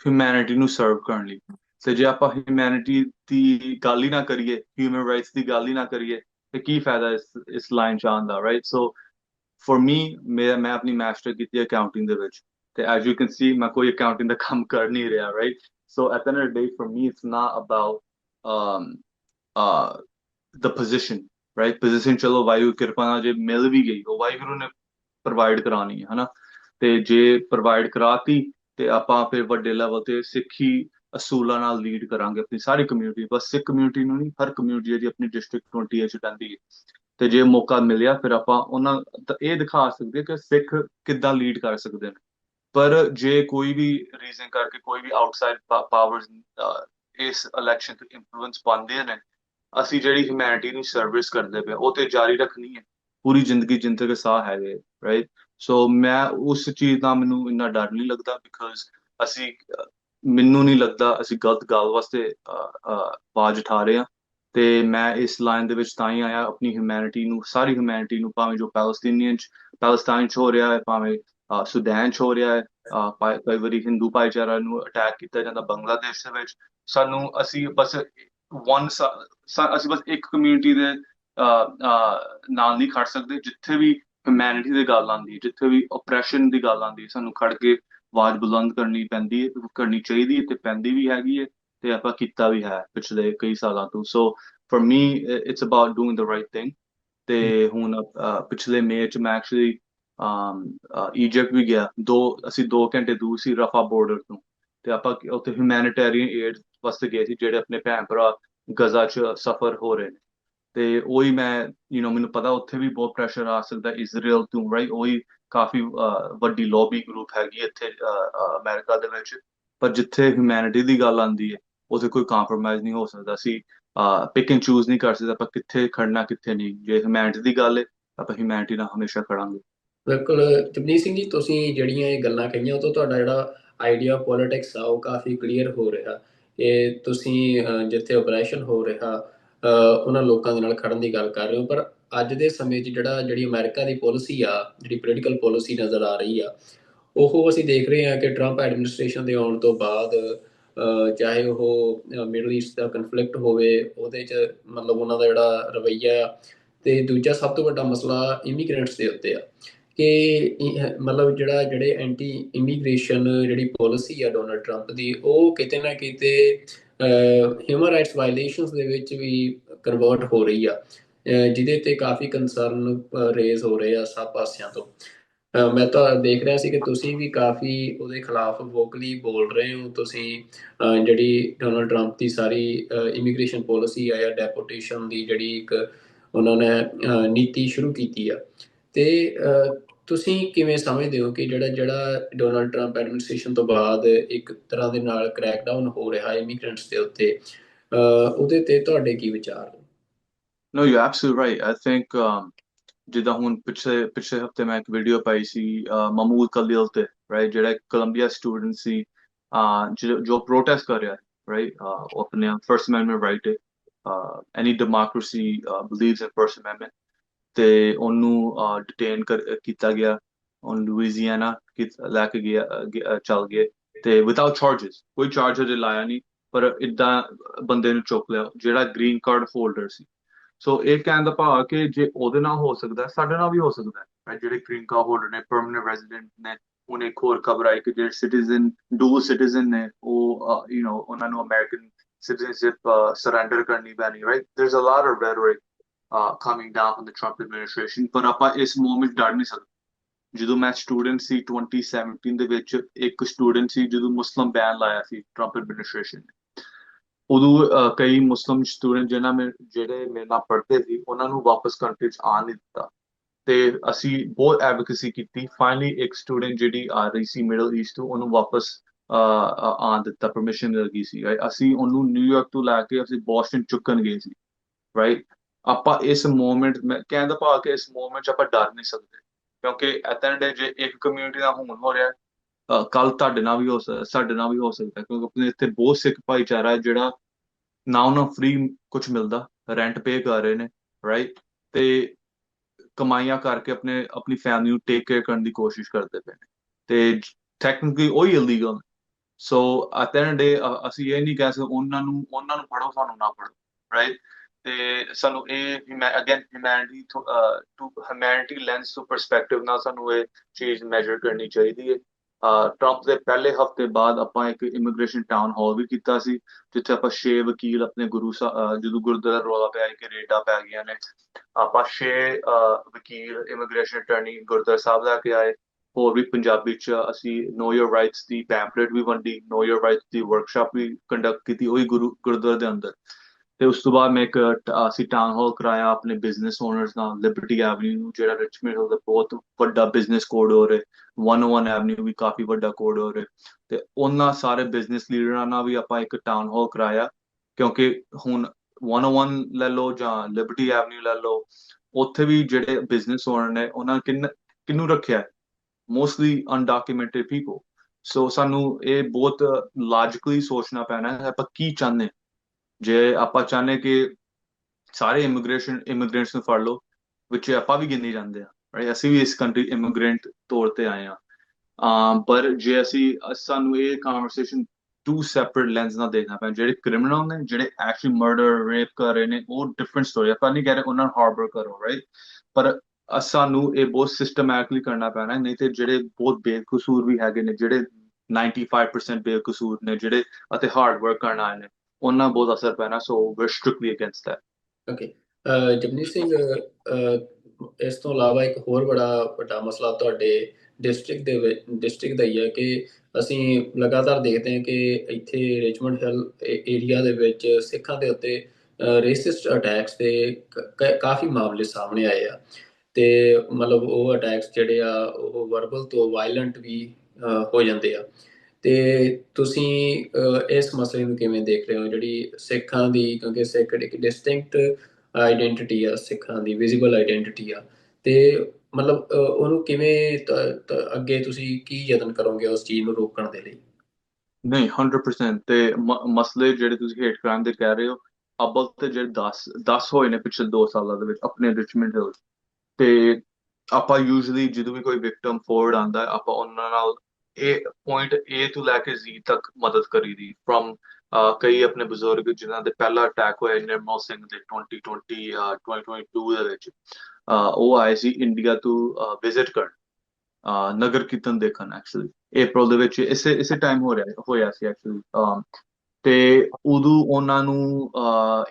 ਹਿਊਮੈਨਿਟੀ ਨੂੰ ਸਰਵ ਕਰਨ ਲਈ। ਤੇ ਜੇ ਆਪਾਂ ਹਿਊਮੈਨਿਟੀ ਦੀ ਗੱਲ ਹੀ ਨਾ ਕਰੀਏ ਹਿਊਮਨ ਰਾਈਟਸ ਦੀ ਗੱਲ ਹੀ ਨਾ ਕਰੀਏ, ਤੇ ਕੀ ਫਾਇਦਾ ਇਸ ਇਸ ਲਾਈਨ 'ਚ ਆਉਣ ਦਾ ਰਾਈਟ ਸੋ ਫॉर ਮੀ ਮੈਂ ਮੈਂ ਆਪਣੀ ਮਾਸਟਰ ਕੀਤੀ ਅਕਾਊਂਟਿੰਗ ਦੇ ਵਿੱਚ। ਤੇ ਐਜ਼ ਯੂ ਕੈਨ ਸੀ ਮੈਂ ਕੋਈ ਅਕਾਊਂਟਿੰਗ ਦਾ ਕੰਮ ਕਰ ਨਹੀਂ ਰਿਹਾ right so at the end of the day, for me, it's not about um uh the position, right? Position ਚਲੋ ਵਾਹਿਗੁਰੂ ਕਿਰਪਾ ਨਾਲ ਜੇ ਮਿਲ ਵੀ ਗਈ ਉਹ ਵਾਹਿਗੁਰੂ ਨੇ ਪ੍ਰੋਵਾਈਡ ਕਰਾਣੀ ਹੈ ਹਨਾ ਤੇ ਜੇ ਪ੍ਰੋਵਾਈਡ ਕਰਾਤੀ ਤੇ ਆਪਾਂ ਫਿਰ ਵੱਡੇ ਲੈਵਲ ਤੇ ਸਿੱਖੀ ਅਸੂਲਾਂ ਨਾਲ ਲੀਡ ਕਰਾਂਗੇ ਆਪਣੀ ਸਾਰੀ ਕਮਿਊਨਿਟੀ ਬਸ ਸਿੱਖ ਕਮਿਊਨਿਟੀ ਨੂੰ ਨਹੀਂ ਹਰ ਕਮਿਊਨਿਟੀ ਜਿਹੜੀ ਆਪਣੀ ਡਿਸਟ੍ਰਿਕਟ 20 ਚ ਰਹਿੰਦੀ ਹੈ ਤੇ ਜੇ ਮੌਕਾ ਮਿਲਿਆ ਫਿਰ ਆਪਾਂ ਉਹਨਾਂ ਤਾਂ ਇਹ ਦਿਖਾ ਸਕਦੇ ਕਿ ਸਿੱਖ ਕਿੱਦਾਂ ਲੀਡ ਕਰ ਸਕਦੇ ਨੇ। ਪਰ ਜੇ ਕੋਈ ਵੀ ਰੀਜ਼ਨ ਕਰਕੇ ਕੋਈ ਵੀ ਆਊਟਸਾਈਡ ਪਾਵਰਸ ਇਸ ਇਲੈਕਸ਼ਨ ਤੇ ਇਨਫਲੂਐਂਸ ਪਾਉਂਦੇ ਨੇ ਅਸੀਂ ਜਿਹੜੀ ਹਿਊਮੈਨਿਟੀ ਨੂੰ ਸਰਵਿਸ ਕਰਦੇ ਪਏ ਉਹ ਤੇ ਜਾਰੀ ਰੱਖਣੀ ਹੈ। ਪੂਰੀ ਜ਼ਿੰਦਗੀ ਜ਼ਿੰਦਗੀ ਸਾਹ ਹੈਗੇ ਰਾਈਟ ਸੋ ਮੈਂ ਉਸ ਚੀਜ਼ ਦਾ ਮੈਨੂੰ ਇੰਨਾ ਡਰ ਨਹੀਂ ਲੱਗਦਾ ਬਿਕਾਜ਼ ਅਸੀਂ ਮੈਨੂੰ ਨਹੀਂ ਲੱਗਦਾ ਅਸੀਂ ਗਲਤ ਗੱਲ ਵਾਸਤੇ ਅਹ, ਆਵਾਜ਼ ਉਠਾ ਰਹੇ ਹਾਂ। ਤੇ ਮੈਂ ਇਸ ਲਾਈਨ ਦੇ ਵਿੱਚ ਤਾਂ ਹੀ ਆਇਆ ਆਪਣੀ ਹਿਊਮੈਨਿਟੀ ਨੂੰ ਸਾਰੀ ਹਿਊਮੈਨਿਟੀ ਨੂੰ ਭਾਵੇਂ ਜੋ ਪੈਲਸਤੀਨੀਅਨ ਚ ਪੈਲਸਤਾਈਨ ਚ ਹੋ ਰਿਹਾ ਹੈ ਭਾਵੇਂ ਅਹ, ਸੁਡਾਨ ਚ ਹੋ ਰਿਹਾ ਹੈ ਭਾਵੇਂ ਕਈ ਵਾਰੀ ਹਿੰਦੂ ਭਾਈਚਾਰਾ ਨੂੰ ਅਟੈਕ ਕੀਤਾ ਜਾਂਦਾ ਬੰਗਲਾਦੇਸ਼ ਦੇ ਵਿੱਚ ਸਾਨੂੰ ਅਸੀਂ ਬਸ ਵਨ ਅਸੀਂ ਬਸ ਇੱਕ ਕਮਿਊਨਿਟੀ ਦੇ ਨਾਲ ਨਹੀਂ ਖੜ ਸਕਦੇ ਜਿੱਥੇ ਵੀ ਹਿਊਮੈਨਿਟੀ ਦੀ ਗੱਲ ਆਉਂਦੀ ਹੈ ਜਿੱਥੇ ਵੀ ਓਪਰੈਸ਼ਨ ਦੀ ਗੱਲ ਆਉਂਦੀ ਸਾਨੂੰ ਖੜ ਕੇ ਆਵਾਜ਼ ਬੁਲੰਦ ਕਰਨੀ ਪੈਂਦੀ ਹੈ ਕਰਨੀ ਚਾਹੀਦੀ ਹੈ ਤੇ ਪੈਂਦੀ ਵੀ ਹੈਗੀ ਹੈ। ਤੇ ਆਪਾਂ ਕੀਤਾ ਵੀ ਹੈ ਪਿਛਲੇ ਕਈ ਸਾਲਾਂ ਤੋਂ। So for me it's about doing the right thing ਤੇ ਹੁਣ ਪਿਛਲੇ ਮੇ ਚ ਮੈਂ ਐਕਚੁਅਲੀ ਈਜਿਪਟ ਵੀ ਗਿਆ। ਦੋ ਅਸੀਂ ਦੋ ਘੰਟੇ ਦੂਰ ਸੀ ਰਫਾ ਬਾਰਡਰ ਤੋਂ। ਤੇ ਆਪਾਂ ਉੱਥੇ ਹਿਊਮੈਨਿਟੇਰੀਅਨ ਏਡ ਵਾਸਤੇ ਗਏ ਸੀ ਜਿਹੜੇ ਆਪਣੇ ਭੈਣ ਭਰਾ ਗਜ਼ਾ ਚ ਸਫਰ ਹੋ ਰਹੇ ਨੇ। ਤੇ ਉਹੀ ਮੈਂ ਯੂ نو ਮੈਨੂੰ ਪਤਾ ਉੱਥੇ ਵੀ ਬਹੁਤ ਪ੍ਰੈਸ਼ਰ ਆ ਸਕਦਾ ਇਜ਼ਰਾਈਲ ਤੋਂ ਰਾਈਟ ਉਹੀ ਕਾਫੀ ਵੱਡੀ ਲੌਬੀ ਗਰੁੱਪ ਹੈਗੀ ਇੱਥੇ ਅਮਰੀਕਾ ਦੇ ਵਿੱਚ। ਪਰ ਜਿੱਥੇ ਹਿਊਮੈਨਿਟੀ ਦੀ ਗੱਲ ਆਉਂਦੀ ਹੈ ਉੱਥੇ ਕੋਈ ਕੰਪਰੋਮਾਈਜ਼ ਨਹੀਂ ਹੋ ਸਕਦਾ ਸੀ। ਪਿਕ ਐਂਡ ਚੂਜ਼ ਨਹੀਂ ਕਰ ਸਕਦੇ। ਆਪਾਂ ਕਿੱਥੇ ਖੜਨਾ, ਕਿੱਥੇ ਨਹੀਂ। ਜੇ ਹਿਊਮੈਨਿਟੀ ਦੀ ਗੱਲ ਹੈ ਆਪਾਂ ਹਿਊਮੈਨਿਟੀ ਨਾਲ ਹਮੇਸ਼ਾ ਖੜਾਂਗੇ। ਬਿਲਕੁਲ। ਜਪਨੀਤ ਸਿੰਘ ਜੀ, ਤੁਸੀਂ ਜਿਹੜੀਆਂ ਇਹ ਗੱਲਾਂ ਕਹੀਆਂ, ਉਹ ਤੋਂ ਤੁਹਾਡਾ ਜਿਹੜਾ ਆਈਡੀਆ ਪੋਲਿਟਿਕਸ ਆ, ਉਹ ਕਾਫੀ ਕਲੀਅਰ ਹੋ ਰਿਹਾ। ਕਿ ਤੁਸੀਂ ਜਿੱਥੇ ਆਪਰੇਸ਼ਨ ਹੋ ਰਿਹਾ ਉਹਨਾਂ ਲੋਕਾਂ ਦੇ ਨਾਲ ਖੜਨ ਦੀ ਗੱਲ ਕਰ ਰਹੇ ਹੋ। ਪਰ ਅੱਜ ਦੇ ਸਮੇਂ 'ਚ ਜਿਹੜਾ, ਜਿਹੜੀ ਅਮਰੀਕਾ ਦੀ ਪਾਲਿਸੀ ਆ, ਜਿਹੜੀ ਪੋਲੀਟੀਕਲ ਪਾਲਿਸੀ ਨਜ਼ਰ ਆ ਰਹੀ ਆ, ਉਹ ਅਸੀਂ ਦੇਖ ਰਹੇ ਹਾਂ ਕਿ ਟਰੰਪ ਐਡਮਿਨਿਸਟ੍ਰੇਸ਼ਨ ਦੇ ਆਉਣ ਤੋਂ ਬਾਅਦ ਚਾਹੇ ਉਹ ਮਿਡਲ ਈਸਟ ਦਾ ਕਨਫਲਿਕਟ ਹੋਵੇ, ਉਹਦੇ 'ਚ ਮਤਲਬ ਉਹਨਾਂ ਦਾ ਜਿਹੜਾ ਰਵੱਈਆ ਆ। ਤੇ ਦੂਜਾ ਸਭ ਤੋਂ ਵੱਡਾ ਮਸਲਾ ਇਮੀਗ੍ਰੈਂਟਸ ਦੇ ਉੱਤੇ ਆ। ਕਿ ਮਤਲਬ ਜਿਹੜਾ, ਜਿਹੜੇ ਐਂਟੀ ਇਮੀਗ੍ਰੇਸ਼ਨ ਜਿਹੜੀ ਪਾਲਿਸੀ ਆ ਡੋਨਲਡ ਟਰੰਪ ਦੀ, ਉਹ ਕਿਤੇ ਨਾ ਕਿਤੇ ਹਿਊਮਨ ਰਾਈਟਸ ਵਾਇਲੇਸ਼ਨਸ ਦੇ ਵਿੱਚ ਵੀ ਕਨਵਰਟ ਹੋ ਰਹੀ ਆ। ਜਿਹਦੇ ਤੇ ਕਾਫੀ ਕੰਸਰਨ ਰੇਜ਼ ਹੋ ਰਹੇ ਆ ਸਭ ਪਾਸਿਆਂ ਤੋਂ। ਮੈਂ ਤਾਂ ਦੇਖ ਰਿਹਾ ਸੀ ਕਿ ਤੁਸੀਂ ਵੀ ਕਾਫੀ ਉਹਦੇ ਖਿਲਾਫ ਵੋਕਲੀ ਬੋਲ ਰਹੇ ਹੋ। ਤੁਸੀਂ ਜਿਹੜੀ ਡੋਨਲਡ ਟਰੰਪ ਦੀ ਸਾਰੀ ਇਮੀਗ੍ਰੇਸ਼ਨ ਪਾਲਿਸੀ ਆ ਜਾਂ ਡੈਪੋਟੇਸ਼ਨ ਦੀ ਜਿਹੜੀ ਇੱਕ ਉਹਨਾਂ ਨੇ ਨੀਤੀ ਸ਼ੁਰੂ ਕੀਤੀ ਆ। ਤੇ ਤੁਸੀਂ ਕਿਵੇਂ ਸਮਝਦੇ ਹੋ ਕਿ ਜਿਹੜਾ ਜਿਹੜਾ ਡੋਨਲਡ ਟਰੰਪ ਐਡਮਿਨਿਸਟ੍ਰੇਸ਼ਨ ਤੋਂ ਬਾਅਦ ਇੱਕ ਤਰ੍ਹਾਂ ਦੇ ਨਾਲ ਕ੍ਰੈਕਡਾਊਨ ਹੋ ਰਿਹਾ ਇਮੀਗ੍ਰੈਂਟਸ ਦੇ ਉੱਤੇ ਉਹਦੇ ਤੇ ਤੁਹਾਡੇ ਕੀ ਵਿਚਾਰ ਨੇ? No, you're absolutely right. I think um, ਜਿੱਦਾਂ ਹੁਣ ਪਿਛਲੇ ਪਿਛਲੇ ਹਫ਼ਤੇ ਮੈਂ ਇੱਕ ਵੀਡੀਓ ਪਾਈ ਸੀ ਮਮੂਦ ਕਲੀਲ ਤੇ ਰਾਈਟ ਜਿਹੜਾ ਕੋਲੰਬੀਆ ਸਟੂਡੈਂਟ ਸੀ ਜੋ ਪ੍ਰੋਟੈਸਟ ਕਰ ਰਿਹਾ ਰਾਈਟ ਆਪਣੇ ਫਰਸਟ ਅਮੈਂਡਮੈਂਟ ਰਾਈਟ ਹੈ any democracy believes in first amendment ਤੇ ਉਹਨੂੰ ਡਿਟੇਨ ਕੀਤਾ ਗਿਆ ਔਨ ਲੁਈਜ਼ੀਆਨਾ ਲੈ ਕੇ ਗਿਆ ਚੱਲ ਗਏ ਤੇ ਵਿਦਆਊਟ ਚਾਰजेस ਕੋਈ ਚਾਰਜ ਹਜੇ ਲਾਇਆ ਨਹੀਂ ਪਰ ਇਦਾਂ ਬੰਦੇ ਨੂੰ ਚੁੱਕ ਲਿਆ, ਜਿਹੜਾ ਗ੍ਰੀਨ ਕਾਰਡ ਹੋਲਡਰ ਸੀ। ਸੋ ਇਹ ਕਹਿਣ ਦਾ ਭਾਵ ਕਿ ਜੇ ਉਹਦੇ ਨਾਲ ਹੋ ਸਕਦਾ ਸਾਡੇ ਨਾਲ ਵੀ ਹੋ ਸਕਦਾ ਹੈ। ਜਿਹੜੇ ਗ੍ਰੀਨ ਕਾਰਡ ਹੋਲਡਰ ਨੇ ਪਰਮਨੈਂਟ ਰੈਜ਼ੀਡੈਂਟ ਨੇ ਹੁਣ ਇੱਕ ਖਬਰ ਆਈ ਕਿ ਜਿਹੜੇ ਸਿਟੀਜ਼ਨ ਡੂਲ ਸਿਟੀਜ਼ਨ ਨੇ ਉਹ ਯੂ نو ਉਹਨਾਂ ਨੂੰ ਅਮਰੀਕਨ citizenship uh, ਕਰਨੀ ਪੈਣੀ right? There's a lot of rhetoric uh, coming down from the Trump administration ਪਰ ਆਪਾਂ ਇਸ ਮੂਵਮੈਂਟ ਡਰ ਨਹੀਂ ਸਕਦੇ। ਜਦੋਂ ਮੈਂ ਸਟੂਡੈਂਟ ਸੀ 2017 ਦੇ ਵਿੱਚ ਇੱਕ ਸਟੂਡੈਂਟ ਸੀ ਜਦੋਂ ਮੁਸਲਮ ਬੈਨ ਲਾਇਆ ਸੀ ਟਰੰਪ ਐਡਮਿਨਿਸਟ੍ਰੇਸ਼ਨ ਨੇ। ਉਦੋਂ ਕਈ ਮੁਸਲਮ ਸਟੂਡੈਂਟ ਜਿਹਨਾਂ ਮੇ, ਜਿਹੜੇ ਮੇਰੇ ਨਾਲ ਪੜ੍ਹਦੇ ਸੀ, ਉਹਨਾਂ ਨੂੰ ਵਾਪਸ ਕੰਟਰੀ 'ਚ ਆਣ ਨਹੀਂ ਦਿੱਤਾ। ਤੇ ਅਸੀਂ ਬਹੁਤ ਐਡਵੋਕੇਸੀ ਕੀਤੀ। ਫਾਈਨਲੀ ਇੱਕ ਸਟੂਡੈਂਟ ਜਿਹੜੀ ਆ ਰਹੀ ਸੀ ਮਿਡਲ ਈਸਟ ਤੋਂ ਉਹਨੂੰ ਵਾਪਸ ਆਣ ਦਿੱਤਾ ਪਰਮਿਸ਼ਨ ਮਿਲ ਗਈ ਸੀ ਅਸੀਂ ਉਹਨੂੰ ਨਿਊਯਾਰਕ ਤੋਂ ਲੈ ਕੇ ਅਸੀਂ ਬੋਸਟਨ ਚੁੱਕਣ ਗਏ ਸੀ ਰਾਈਟ ਆਪਾਂ ਇਸ ਮੂਵਮੈਂਟ ਮੈਂ ਕਹਿੰਦਾ ਭਾ ਕੇ ਇਸ ਮੂਵਮੈਂਟ 'ਚ ਆਪਾਂ ਡਰ ਨਹੀਂ ਸਕਦੇ। ਕਿਉਂਕਿ ਐਟ ਐਂਡ ਡੇ ਜੇ ਇੱਕ ਕਮਿਊਨਿਟੀ ਦਾ ਹੁਣ ਹੋ ਰਿਹਾ ਕੱਲ ਤੁਹਾਡੇ ਨਾਲ ਵੀ ਹੋ ਸਕਦਾ ਸਾਡੇ ਨਾਲ ਵੀ ਹੋ ਸਕਦਾ ਕਿਉਂਕਿ ਆਪਣੇ ਇੱਥੇ ਬਹੁਤ ਸਿੱਖ ਭਾਈਚਾਰਾ ਹੈ, ਜਿਹੜਾ ਨਾ ਉਹਨਾਂ ਫ੍ਰੀ ਕੁਝ ਮਿਲਦਾ ਰੈਂਟ ਪੇ ਕਰ ਰਹੇ ਨੇ ਰਾਈਟ ਤੇ ਕਮਾਈਆਂ ਕਰਕੇ ਆਪਣੇ, ਆਪਣੀ ਫੈਮਿਲੀ ਨੂੰ ਟੇਕ ਕੇਅਰ ਕਰਨ ਦੀ ਕੋਸ਼ਿਸ਼ ਕਰਦੇ ਪਏ ਨੇ, ਤੇ ਟੈਕਨੀਕਲੀ ਉਹ ਹੀ illegal so at end day ਅਸੀਂ ਇਹ ਨਹੀਂ ਕਹਿ ਸਕਦੇ, ਉਹਨਾਂ ਨੂੰ ਉਹਨਾਂ ਨੂੰ ਪੜੋ ਸਾਨੂੰ ਨਾ ਪੜੋ ਰਾਈਟ ਤੇ ਸਾਨੂੰ ਇਹ again humanity to humanity lens ਤੋਂ ਪਰਸਪੈਕਟਿਵ ਨਾਲ ਸਾਨੂੰ ਇਹ ਚੀਜ਼ ਮੈਜਰ ਕਰਨੀ ਚਾਹੀਦੀ ਹੈ। ਟਰੰਪ ਦੇ ਪਹਿਲੇ ਹਫ਼ਤੇ ਬਾਅਦ ਆਪਾਂ ਇੱਕ ਇਮੀਗ੍ਰੇਸ਼ਨ ਟਾਊਨ ਹਾਲ ਵੀ ਕੀਤਾ ਸੀ, ਜਿੱਥੇ ਆਪਾਂ ਛੇ ਵਕੀਲ ਆਪਣੇ ਗੁਰੂ ਜਦੋਂ ਗੁਰਦੁਆਰਾ ਰੋਲਾ ਪਿਆ ਕਿ ਰੇਡਾ ਪੈ ਗਈਆਂ ਨੇ, ਆਪਾਂ ਛੇ ਵਕੀਲ ਇਮੀਗ੍ਰੇਸ਼ਨ ਅਟਾਰਨੀ ਗੁਰਦੁਆਰਾ ਸਾਹਿਬ ਲੈ ਕੇ ਆਏ, ਹੋਰ ਵੀ ਪੰਜਾਬੀ ਚ ਅਸੀਂ ਨੋ ਯੋਰ ਰਾਈਟਸ ਦੀ ਪੈਂਪਲੇਟ ਵੀ ਵੰਡੀ ਨੋ ਯੋਰ ਰਾਈਟਸ ਦੀ ਵਰਕਸ਼ਾਪ ਵੀ ਕੰਡਕਟ ਕੀਤੀ, ਉਹੀ ਗੁਰੂ, ਗੁਰਦੁਆਰੇ ਦੇ ਅੰਦਰ। ਤੇ ਉਸ ਤੋਂ ਬਾਅਦ ਮੈਂ ਇੱਕ ਅਸੀਂ ਟਾਊਨ ਹਾਲ ਕਰਾਇਆ ਆਪਣੇ ਬਿਜ਼ਨਸ ਓਨਰਸ ਨਾਲ ਲਿਬਰਟੀ ਐਵਨਿਊ ਜਿਹੜਾ ਰਿਚਮੰਡ ਦਾ ਬਹੁਤ ਵੱਡਾ ਬਿਜ਼ਨਸ ਕੋਰੀਡੋਰ ਹੈ 101 ਐਵਨਿਊ ਵੀ ਕਾਫੀ ਵੱਡਾ ਕੋਰੀਡੋਰ ਹੈ ਤੇ ਉਹਨਾਂ ਸਾਰੇ ਬਿਜ਼ਨਸ ਲੀਡਰਾਂ ਨਾਲ ਵੀ ਆਪਾਂ ਇੱਕ ਟਾਊਨ ਹਾਲ ਕਰਾਇਆ, ਕਿਉਂਕਿ ਹੁਣ 101 ਲੈ ਲਓ ਜਾਂ ਲਿਬਰਟੀ ਐਵਨਿਊ ਲੈ ਲਓ, ਉੱਥੇ ਵੀ ਜਿਹੜੇ ਬਿਜ਼ਨਸ ਓਨਰ ਨੇ, ਉਹਨਾਂ ਕਿੰਨ ਕਿੰਨੂੰ ਰੱਖਿਆ? ਮੋਸਟਲੀ ਅਨਡਾਕੂਮੈਂਟਡ ਪੀਪਲ ਸੋ ਸਾਨੂੰ ਇਹ ਬਹੁਤ ਲੌਜੀਕਲੀ ਸੋਚਣਾ ਪੈਣਾ ਹੈ, ਆਪਾਂ ਕੀ ਚਾਹੁੰਦੇ? ਜੇ ਆਪਾਂ ਚਾਹਨੇ ਕਿ ਸਾਰੇ ਇਮੀਗ੍ਰੇਸ਼ਨ ਇਮੀਗ੍ਰੈਂਟਸ ਨੂੰ ਫੜ ਲਓ, ਵਿੱਚ ਆਪਾਂ ਵੀ ਗਿਣੇ ਜਾਂਦੇ ਆ ਰਾਈਟ ਅਸੀਂ ਵੀ ਇਸ ਕੰਟਰੀ ਇਮੀਗ੍ਰੈਂਟ ਤੌਰ ਤੇ ਆਏ ਆ ਪਰ ਜੇ ਅਸੀਂ ਸਾਨੂੰ ਇਹ ਕਨਵਰਸੇਸ਼ਨ ਟੂ ਸੈਪਰੇਟ ਲੈਂਸ ਨਾਲ ਦੇਖਣਾ ਪੈਣਾ, ਜਿਹੜੇ ਕ੍ਰਿਮੀਨਲ ਨੇ, ਜਿਹੜੇ ਐਕਚੁਅਲੀ ਮਰਡਰ ਰੇਪ ਕਰ ਰਹੇ ਨੇ, ਉਹ ਡਿਫਰੈਂਟ ਸਟੋਰੀ ਆਪਾਂ ਨਹੀਂ ਕਹਿ ਰਹੇ ਉਹਨਾਂ ਨੂੰ ਹਾਰਬਰ ਕਰੋ ਰਾਈਟ ਪਰ ਸਾਨੂੰ ਇਹ ਬਹੁਤ ਸਿਸਟਮੈਟਿਕਲੀ ਕਰਨਾ ਪੈਣਾ, ਨਹੀਂ ਤੇ ਜਿਹੜੇ ਬਹੁਤ ਬੇਕਸੂਰ ਵੀ ਹੈਗੇ ਨੇ, ਜਿਹੜੇ 95% ਬੇਕਸੂਰ ਨੇ, ਜਿਹੜੇ ਅਤੇ ਹਾਰਡ ਵਰਕ ਕਰਨ ਆਏ ਨੇ ਉਹਨਾਂ ਬਹੁਤ ਅਸਰ ਪੈਣਾ so we strictly against that okay Japneet Singh ਇਸ ਤੋਂ ਇਲਾਵਾ ਇੱਕ ਹੋਰ ਬੜਾ ਵੱਡਾ ਮਸਲਾ ਤੁਹਾਡੇ ਡਿਸਟ੍ਰਿਕਟ ਦੇ ਡਿਸਟ੍ਰਿਕਟ ਦਾ ਹੀ ਹੈ ਕਿ ਅਸੀਂ ਲਗਾਤਾਰ ਦੇਖਦੇ ਹਾਂ ਕਿ ਇੱਥੇ ਰਿਚਮੰਡ ਹਿੱਲ ਏਰੀਆ ਦੇ ਵਿੱਚ ਸਿੱਖਾਂ ਦੇ ਉੱਤੇ ਰੇਸਿਸਟ ਅਟੈਕਸ ਦੇ ਕਾਫੀ ਮਾਮਲੇ ਸਾਹਮਣੇ ਆਏ ਆ। ਤੇ ਮਤਲਬ ਉਹ ਅਟੈਕਸ ਜਿਹੜੇ ਆ, ਉਹ ਵਰਬਲ ਤੋਂ ਵਾਇਲੈਂਟ ਵੀ ਹੋ ਜਾਂਦੇ ਆ। ਤੇ ਤੁਸੀਂ ਇਸ ਮਸਲੇ ਨੂੰ ਕਿਵੇਂ ਦੇਖ ਰਹੇ ਹੋ? ਜਿਹੜੀ ਸਿੱਖਾਂ ਦੀ, ਕਿਉਂਕਿ ਸਿੱਖ ਇੱਕ ਡਿਸਟਿੰਕਟ ਆਈਡੈਂਟੀਟੀ ਆ, ਸਿੱਖਾਂ ਦੀ ਵਿਜ਼ੀਬਲ ਆਈਡੈਂਟੀਟੀ ਆ। ਤੇ ਮਤਲਬ ਉਹਨੂੰ ਕਿਵੇਂ ਅੱਗੇ ਤੁਸੀਂ ਕੀ ਯਤਨ ਕਰੋਗੇ ਉਸ ਚੀਜ਼ ਨੂੰ ਰੋਕਣ ਦੇ ਲਈ? ਨਹੀਂ 100% ਤੇ ਮਸਲੇ ਜਿਹੜੇ ਤੁਸੀਂ ਹੇਟ ਕ੍ਰਾਈਮ ਦੇ ਕਹਿ ਰਹੇ ਹੋ ਅਬਲ ਤੇ ਜਿਹੜੇ 10 10 ਹੋਏ ਨੇ ਪਿਛਲੇ 2 ਸਾਲਾਂ ਦੇ ਵਿੱਚ, ਆਪਣੇ ਰਿਚਮੰਡ ਹਿਲ ਤੇ ਆਪਾਂ ਯੂਜੂਲੀ ਜਦੋਂ ਵੀ ਕੋਈ ਵਿਕਟਮ ਫੋਰਵਰਡ ਆਂਦਾ ਆਪਾਂ ਉਹਨਾਂ ਨਾਲ ਇਹ ਪੁਆਇੰਟ A ਤੋਂ ਲੈ ਕੇ Z ਤੱਕ ਮਦਦ ਕਰੀ ਦੀ ਫਰਮ ਕਈ ਆਪਣੇ ਬਜ਼ੁਰਗ ਜਿਨ੍ਹਾਂ ਦੇ ਪਹਿਲਾ ਅਟੈਕ ਹੋਇਆ ਨਿਰਮਲ ਸਿੰਘ ਦੇ 2020 2022 ਦੇ ਵਿੱਚ ਉਹ ਆਏ ਸੀ ਇੰਡੀਆ ਤੋਂ ਵਿਜ਼ਿਟ ਕਰਨ ਨਗਰ ਕੀਰਤਨ ਦੇਖਣ ਐਕਚੁਅਲੀ April ਦੇ ਵਿੱਚ ਇਸੇ ਇਸੇ ਟਾਈਮ ਹੋ ਰਿਹਾ, ਹੋਇਆ ਸੀ ਐਕਚੁਅਲੀ ਤੇ ਉਦੋਂ ਉਹਨਾਂ ਨੂੰ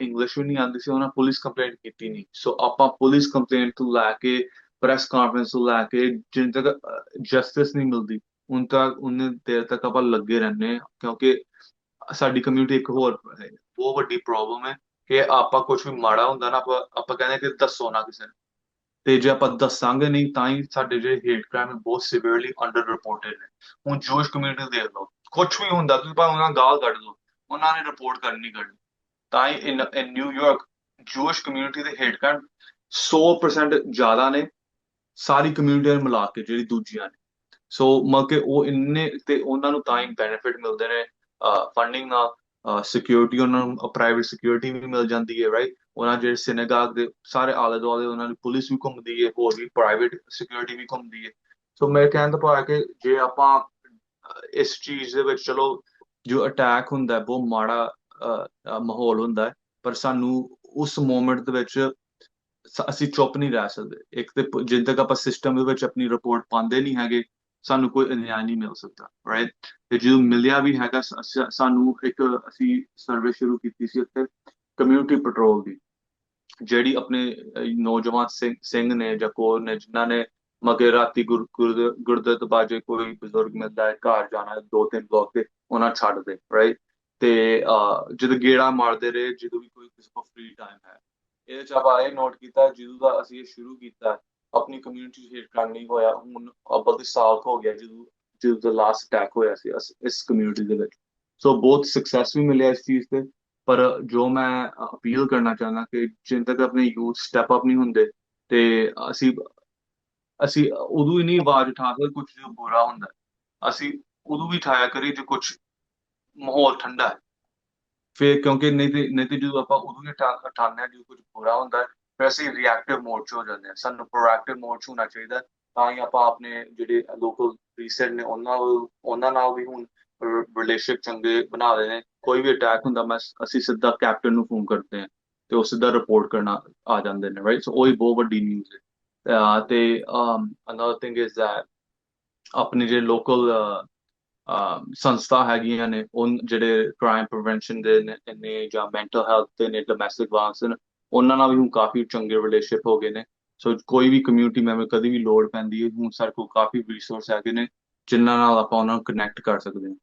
ਇੰਗਲਿਸ਼ ਵੀ ਨਹੀਂ ਆਉਂਦੀ ਸੀ, ਉਹਨਾਂ ਪੁਲਿਸ ਕੰਪਲੇਂਟ ਕੀਤੀ ਨਹੀਂ ਸੋ ਆਪਾਂ ਪੁਲਿਸ ਕੰਪਲੇਂਟ ਤੋਂ ਲੈ ਕੇ ਪ੍ਰੈਸ ਕਾਨਫਰੰਸ ਤੋਂ ਲੈ ਕੇ, ਜਿੰਨ ਤੱਕ ਜਸਟਿਸ ਨਹੀਂ ਮਿਲਦੀ ਉਨ ਤੱਕ ਉਹਨੇ ਦੇਰ ਤੱਕ ਆਪਾਂ ਲੱਗੇ ਰਹਿੰਦੇ ਹਾਂ, ਕਿਉਂਕਿ ਸਾਡੀ ਕਮਿਊਨਿਟੀ ਇੱਕ ਹੋਰ ਬਹੁਤ ਵੱਡੀ ਪ੍ਰੋਬਲਮ ਹੈ ਕਿ ਆਪਾਂ ਕੁਝ ਵੀ ਮਾੜਾ ਹੁੰਦਾ ਨਾ, ਆਪਾਂ ਆਪਾਂ ਕਹਿੰਦੇ ਕਿ ਦੱਸੋ ਨਾ ਕਿਸੇ ਨੂੰ। ਤੇ ਜੇ ਆਪਾਂ ਦੱਸਾਂਗੇ ਨਹੀਂ, ਤਾਂ ਹੀ ਸਾਡੇ ਜਿਹੜੇ ਹੇਟ ਕ੍ਰਾਈਮ ਬਹੁਤ ਸਿਵੀਅਰਲੀ ਅੰਡਰ ਰਿਪੋਰਟਡ ਨੇ। ਹੁਣ ਜੋਸ਼ ਕਮਿਊਨਿਟੀ ਦੇਖ ਲਓ ਕੁਝ ਵੀ ਹੁੰਦਾ, ਤੁਸੀਂ ਭਾਵੇਂ ਉਹਨਾਂ ਗਾਲ ਕੱਢ ਲਓ ਉਹਨਾਂ ਨੇ ਰਿਪੋਰਟ ਕਰਨੀ ਕਰਨੀ ਤਾਂ ਹੀ in in New York Jewish community ਦੇ ਹੇਟ ਕ੍ਰਾਈਮ 100% ਜ਼ਿਆਦਾ ਨੇ, ਸਾਰੀ ਕਮਿਊਨਿਟੀ ਨੂੰ ਮਿਲਾ ਕੇ, ਜਿਹੜੀ ਦੂਜੀਆਂ ਨੇ। ਸੋ ਮਤਲਬ ਕਿ ਉਹ ਇੰਨੇ ਤੇ ਉਹਨਾਂ ਨੂੰ ਤਾਂ ਹੀ ਬੈਨੀਫਿਟ ਮਿਲਦੇ ਨੇ ਫੰਡਿੰਗ ਨਾਲ ਸਿਕਿਉਰਿਟੀ ਉਹਨਾਂ ਨੂੰ ਪ੍ਰਾਈਵੇਟ ਸਿਕਿਉਰਿਟੀ ਵੀ ਮਿਲ ਜਾਂਦੀ ਹੈ ਰਾਈਟ ਉਹਨਾਂ ਜਿਹੜੇ ਸਿਨੇਗਾਗ ਦੇ ਸਾਰੇ ਆਲੇ ਦੁਆਲੇ ਉਹਨਾਂ ਦੀ ਪੁਲਿਸ ਵੀ ਘੁੰਮਦੀ ਹੈ, ਹੋਰ ਵੀ ਪ੍ਰਾਈਵੇਟ ਸਿਕਿਉਰਿਟੀ ਵੀ ਘੁੰਮਦੀ ਹੈ। ਸੋ ਮੈਂ ਕਹਿਣ ਦਾ ਭਾਵ ਕਿ ਜੇ ਆਪਾਂ ਇਸ ਚੀਜ਼ ਦੇ ਵਿੱਚ ਚਲੋ, ਜੋ ਅਟੈਕ ਹੁੰਦਾ ਹੈ, ਬਹੁਤ ਮਾੜਾ ਮਾਹੌਲ ਹੁੰਦਾ ਹੈ, ਪਰ ਸਾਨੂੰ ਉਸ ਮੂਮੈਂਟ ਦੇ ਵਿੱਚ ਅਸੀਂ ਚੁੱਪ ਨਹੀਂ ਰਹਿ ਸਕਦੇ। ਇੱਕ ਤੇ ਪ- ਜਿੰਨ ਤੱਕ ਆਪਾਂ ਸਿਸਟਮ ਦੇ ਵਿੱਚ ਆਪਣੀ ਰਿਪੋਰਟ ਪਾਉਂਦੇ ਨਹੀਂ ਹੈਗੇ ਸਾਨੂੰ ਕੋਈ ਨਿਆਂ ਨਹੀਂ ਮਿਲ ਸਕਦਾ ਰਾਈਟ ਤੇ ਜਦੋਂ ਮਿਲਿਆ ਵੀ ਹੈਗਾ ਸਾਨੂੰ ਇੱਕ ਅਸੀਂ ਸਰਵੇ ਸ਼ੁਰੂ ਕੀਤੀ ਸੀ ਉੱਥੇ ਕਮਿਊਨਿਟੀ ਪੈਟਰੋਲ ਦੀ ਜਿਹੜੀ ਆਪਣੇ ਨੌਜਵਾਨ ਸਿੰਘ ਨੇ ਜਾਂ ਕੋਰ ਨੇ ਜਿਨ੍ਹਾਂ ਨੇ ਮਗੇ ਰਾਤੀ ਗੁਰ ਗੁਰਦ- ਬਾਜੇ ਕੋਈ ਬਜ਼ੁਰਗ ਮਿਲਦਾ ਹੈ ਘਰ ਜਾਣਾ ਦੋ ਤਿੰਨ ਬਲੌਕ ਤੇ ਉਹਨਾਂ ਛੱਡ ਦੇ ਰਾਈਟ ਤੇ ਅਹ, ਜਦੋਂ ਗੇੜਾ ਮਾਰਦੇ ਰਹੇ ਜਦੋਂ ਵੀ ਕੋਈ ਕਿਸੇ ਕੋਲ ਫ੍ਰੀ ਟਾਈਮ ਹੈ ਇਹਦੇ ਚ ਆਪਾਂ ਇਹ ਨੋਟ ਕੀਤਾ ਜਦੋਂ ਦਾ ਅਸੀਂ ਇਹ ਸ਼ੁਰੂ ਕੀਤਾ ਆਪਣੀ ਕਮਿਊਨਿਟੀ ਹਿੱਟ ਕਰਨੀ ਹੋਇਆ। ਹੁਣ ਅੱਬਲ ਦੀ ਸਾਲ ਹੋ ਗਿਆ ਜਦੋਂ ਜਦੋਂ ਦਾ ਲਾਸਟ ਅਟੈਕ ਹੋਇਆ ਸੀ ਇਸ ਕਮਿਊਨਿਟੀ ਦੇ ਵਿੱਚ। ਸੋ ਬਹੁਤ ਸਕਸੈਸ ਵੀ ਮਿਲਿਆ ਇਸ ਚੀਜ਼ ਤੇ। ਪਰ ਜੋ ਮੈਂ ਅਪੀਲ ਕਰਨਾ ਚਾਹੁੰਦਾ ਕਿ ਜਿੰਨ ਤੱਕ ਆਪਣੇ ਯੂਥ ਸਟੈਪ ਅਪ ਨਹੀਂ ਹੁੰਦੇ ਤੇ ਅਸੀਂ ਅਸੀਂ ਉਦੋਂ ਹੀ ਨਹੀਂ ਆਵਾਜ਼ ਉਠਾ ਸਕਦੇ ਕੁਝ ਜੋ ਬੁਰਾ ਹੁੰਦਾ। ਅਸੀਂ ਉਦੋਂ ਵੀ ਉਠਾਇਆ ਕਰੀ ਜੇ ਕੁਝ ਮਾਹੌਲ ਠੰਡਾ ਹੈ। ਫਿਰ ਕਿਉਂਕਿ ਨਹੀਂ ਤੇ ਨਹੀਂ ਤੇ ਜਦੋਂ ਆਪਾਂ ਉਦੋਂ ਹੀ ਉਠਾ- ਉਠਾਉਂਦੇ ਹਾਂ, ਜਦੋਂ ਕੁਝ ਬੁਰਾ ਹੁੰਦਾ ਫਿਰ ਅਸੀਂ ਰਿਐਕਟਿਵ ਮੋਡ 'ਚ ਹੋ ਜਾਂਦੇ ਹਾਂ। ਸਾਨੂੰ ਪ੍ਰੋਐਕਟਿਵ ਮੋਡ 'ਚ ਹੋਣਾ ਚਾਹੀਦਾ ਤਾਂ ਹੀ ਆਪਾਂ ਆਪਣੇ ਜਿਹੜੇ ਲੋਕਲ ਰੀਸੈਂਟ ਨੇ, ਉਹਨਾਂ ਉਹਨਾਂ ਨਾਲ ਵੀ ਹੁਣ ਰਿਲੇਸ਼ਨਸ਼ਿਪ ਚੰਗੇ ਬਣਾ ਰਹੇ ਨੇ। ਕੋਈ ਵੀ ਅਟੈਕ ਹੁੰਦਾ, ਮੈਂ ਅਸੀਂ ਸਿੱਧਾ ਕੈਪਟਨ ਨੂੰ ਫੋਨ ਕਰਦੇ ਹਾਂ ਤੇ ਉਹ ਸਿੱਧਾ ਰਿਪੋਰਟ ਕਰਨਾ ਆ ਜਾਂਦੇ ਨੇ ਰਾਈਟ ਸੋ ਉਹ ਹੀ ਬਹੁਤ ਵੱਡੀ ਨਿਊਜ਼ ਹੈ। ਅਹ ਤੇ ਅਨਦਰ ਥਿੰਗ ਇਜ਼ ਦੈਟ ਆਪਣੇ ਜਿਹੜੇ ਲੋਕਲ ਸੰਸਥਾ ਹੈਗੀਆਂ ਨੇ, ਉਹ ਜਿਹੜੇ ਕ੍ਰਾਈਮ ਪ੍ਰੀਵੈਂਸ਼ਨ ਦੇ ਨੇ ਜਾਂ ਮੈਂਟਲ ਹੈਲਥ ਦੇ ਨੇ ਡੋਮੈਸਟਿਕ ਵਾਇਲੈਂਸ ਉਹਨਾਂ ਨਾਲ ਵੀ ਹੁਣ ਕਾਫੀ ਚੰਗੇ ਰਿਲੇਸ਼ਨਸ਼ਿਪ ਹੋ ਗਏ ਨੇ। ਸੋ ਕੋਈ ਵੀ ਕਮਿਊਨਿਟੀ ਮੈਂਬਰ ਕਦੀ ਵੀ ਲੋੜ ਪੈਂਦੀ ਹੈ, ਹੁਣ ਸਾਡੇ ਕੋਲ ਕਾਫੀ ਰਿਸੋਰਸ ਹੈਗੇ ਨੇ, ਜਿਨ੍ਹਾਂ ਨਾਲ ਆਪਾਂ ਉਹਨਾਂ ਨੂੰ ਕਨੈਕਟ ਕਰ ਸਕਦੇ ਹਾਂ।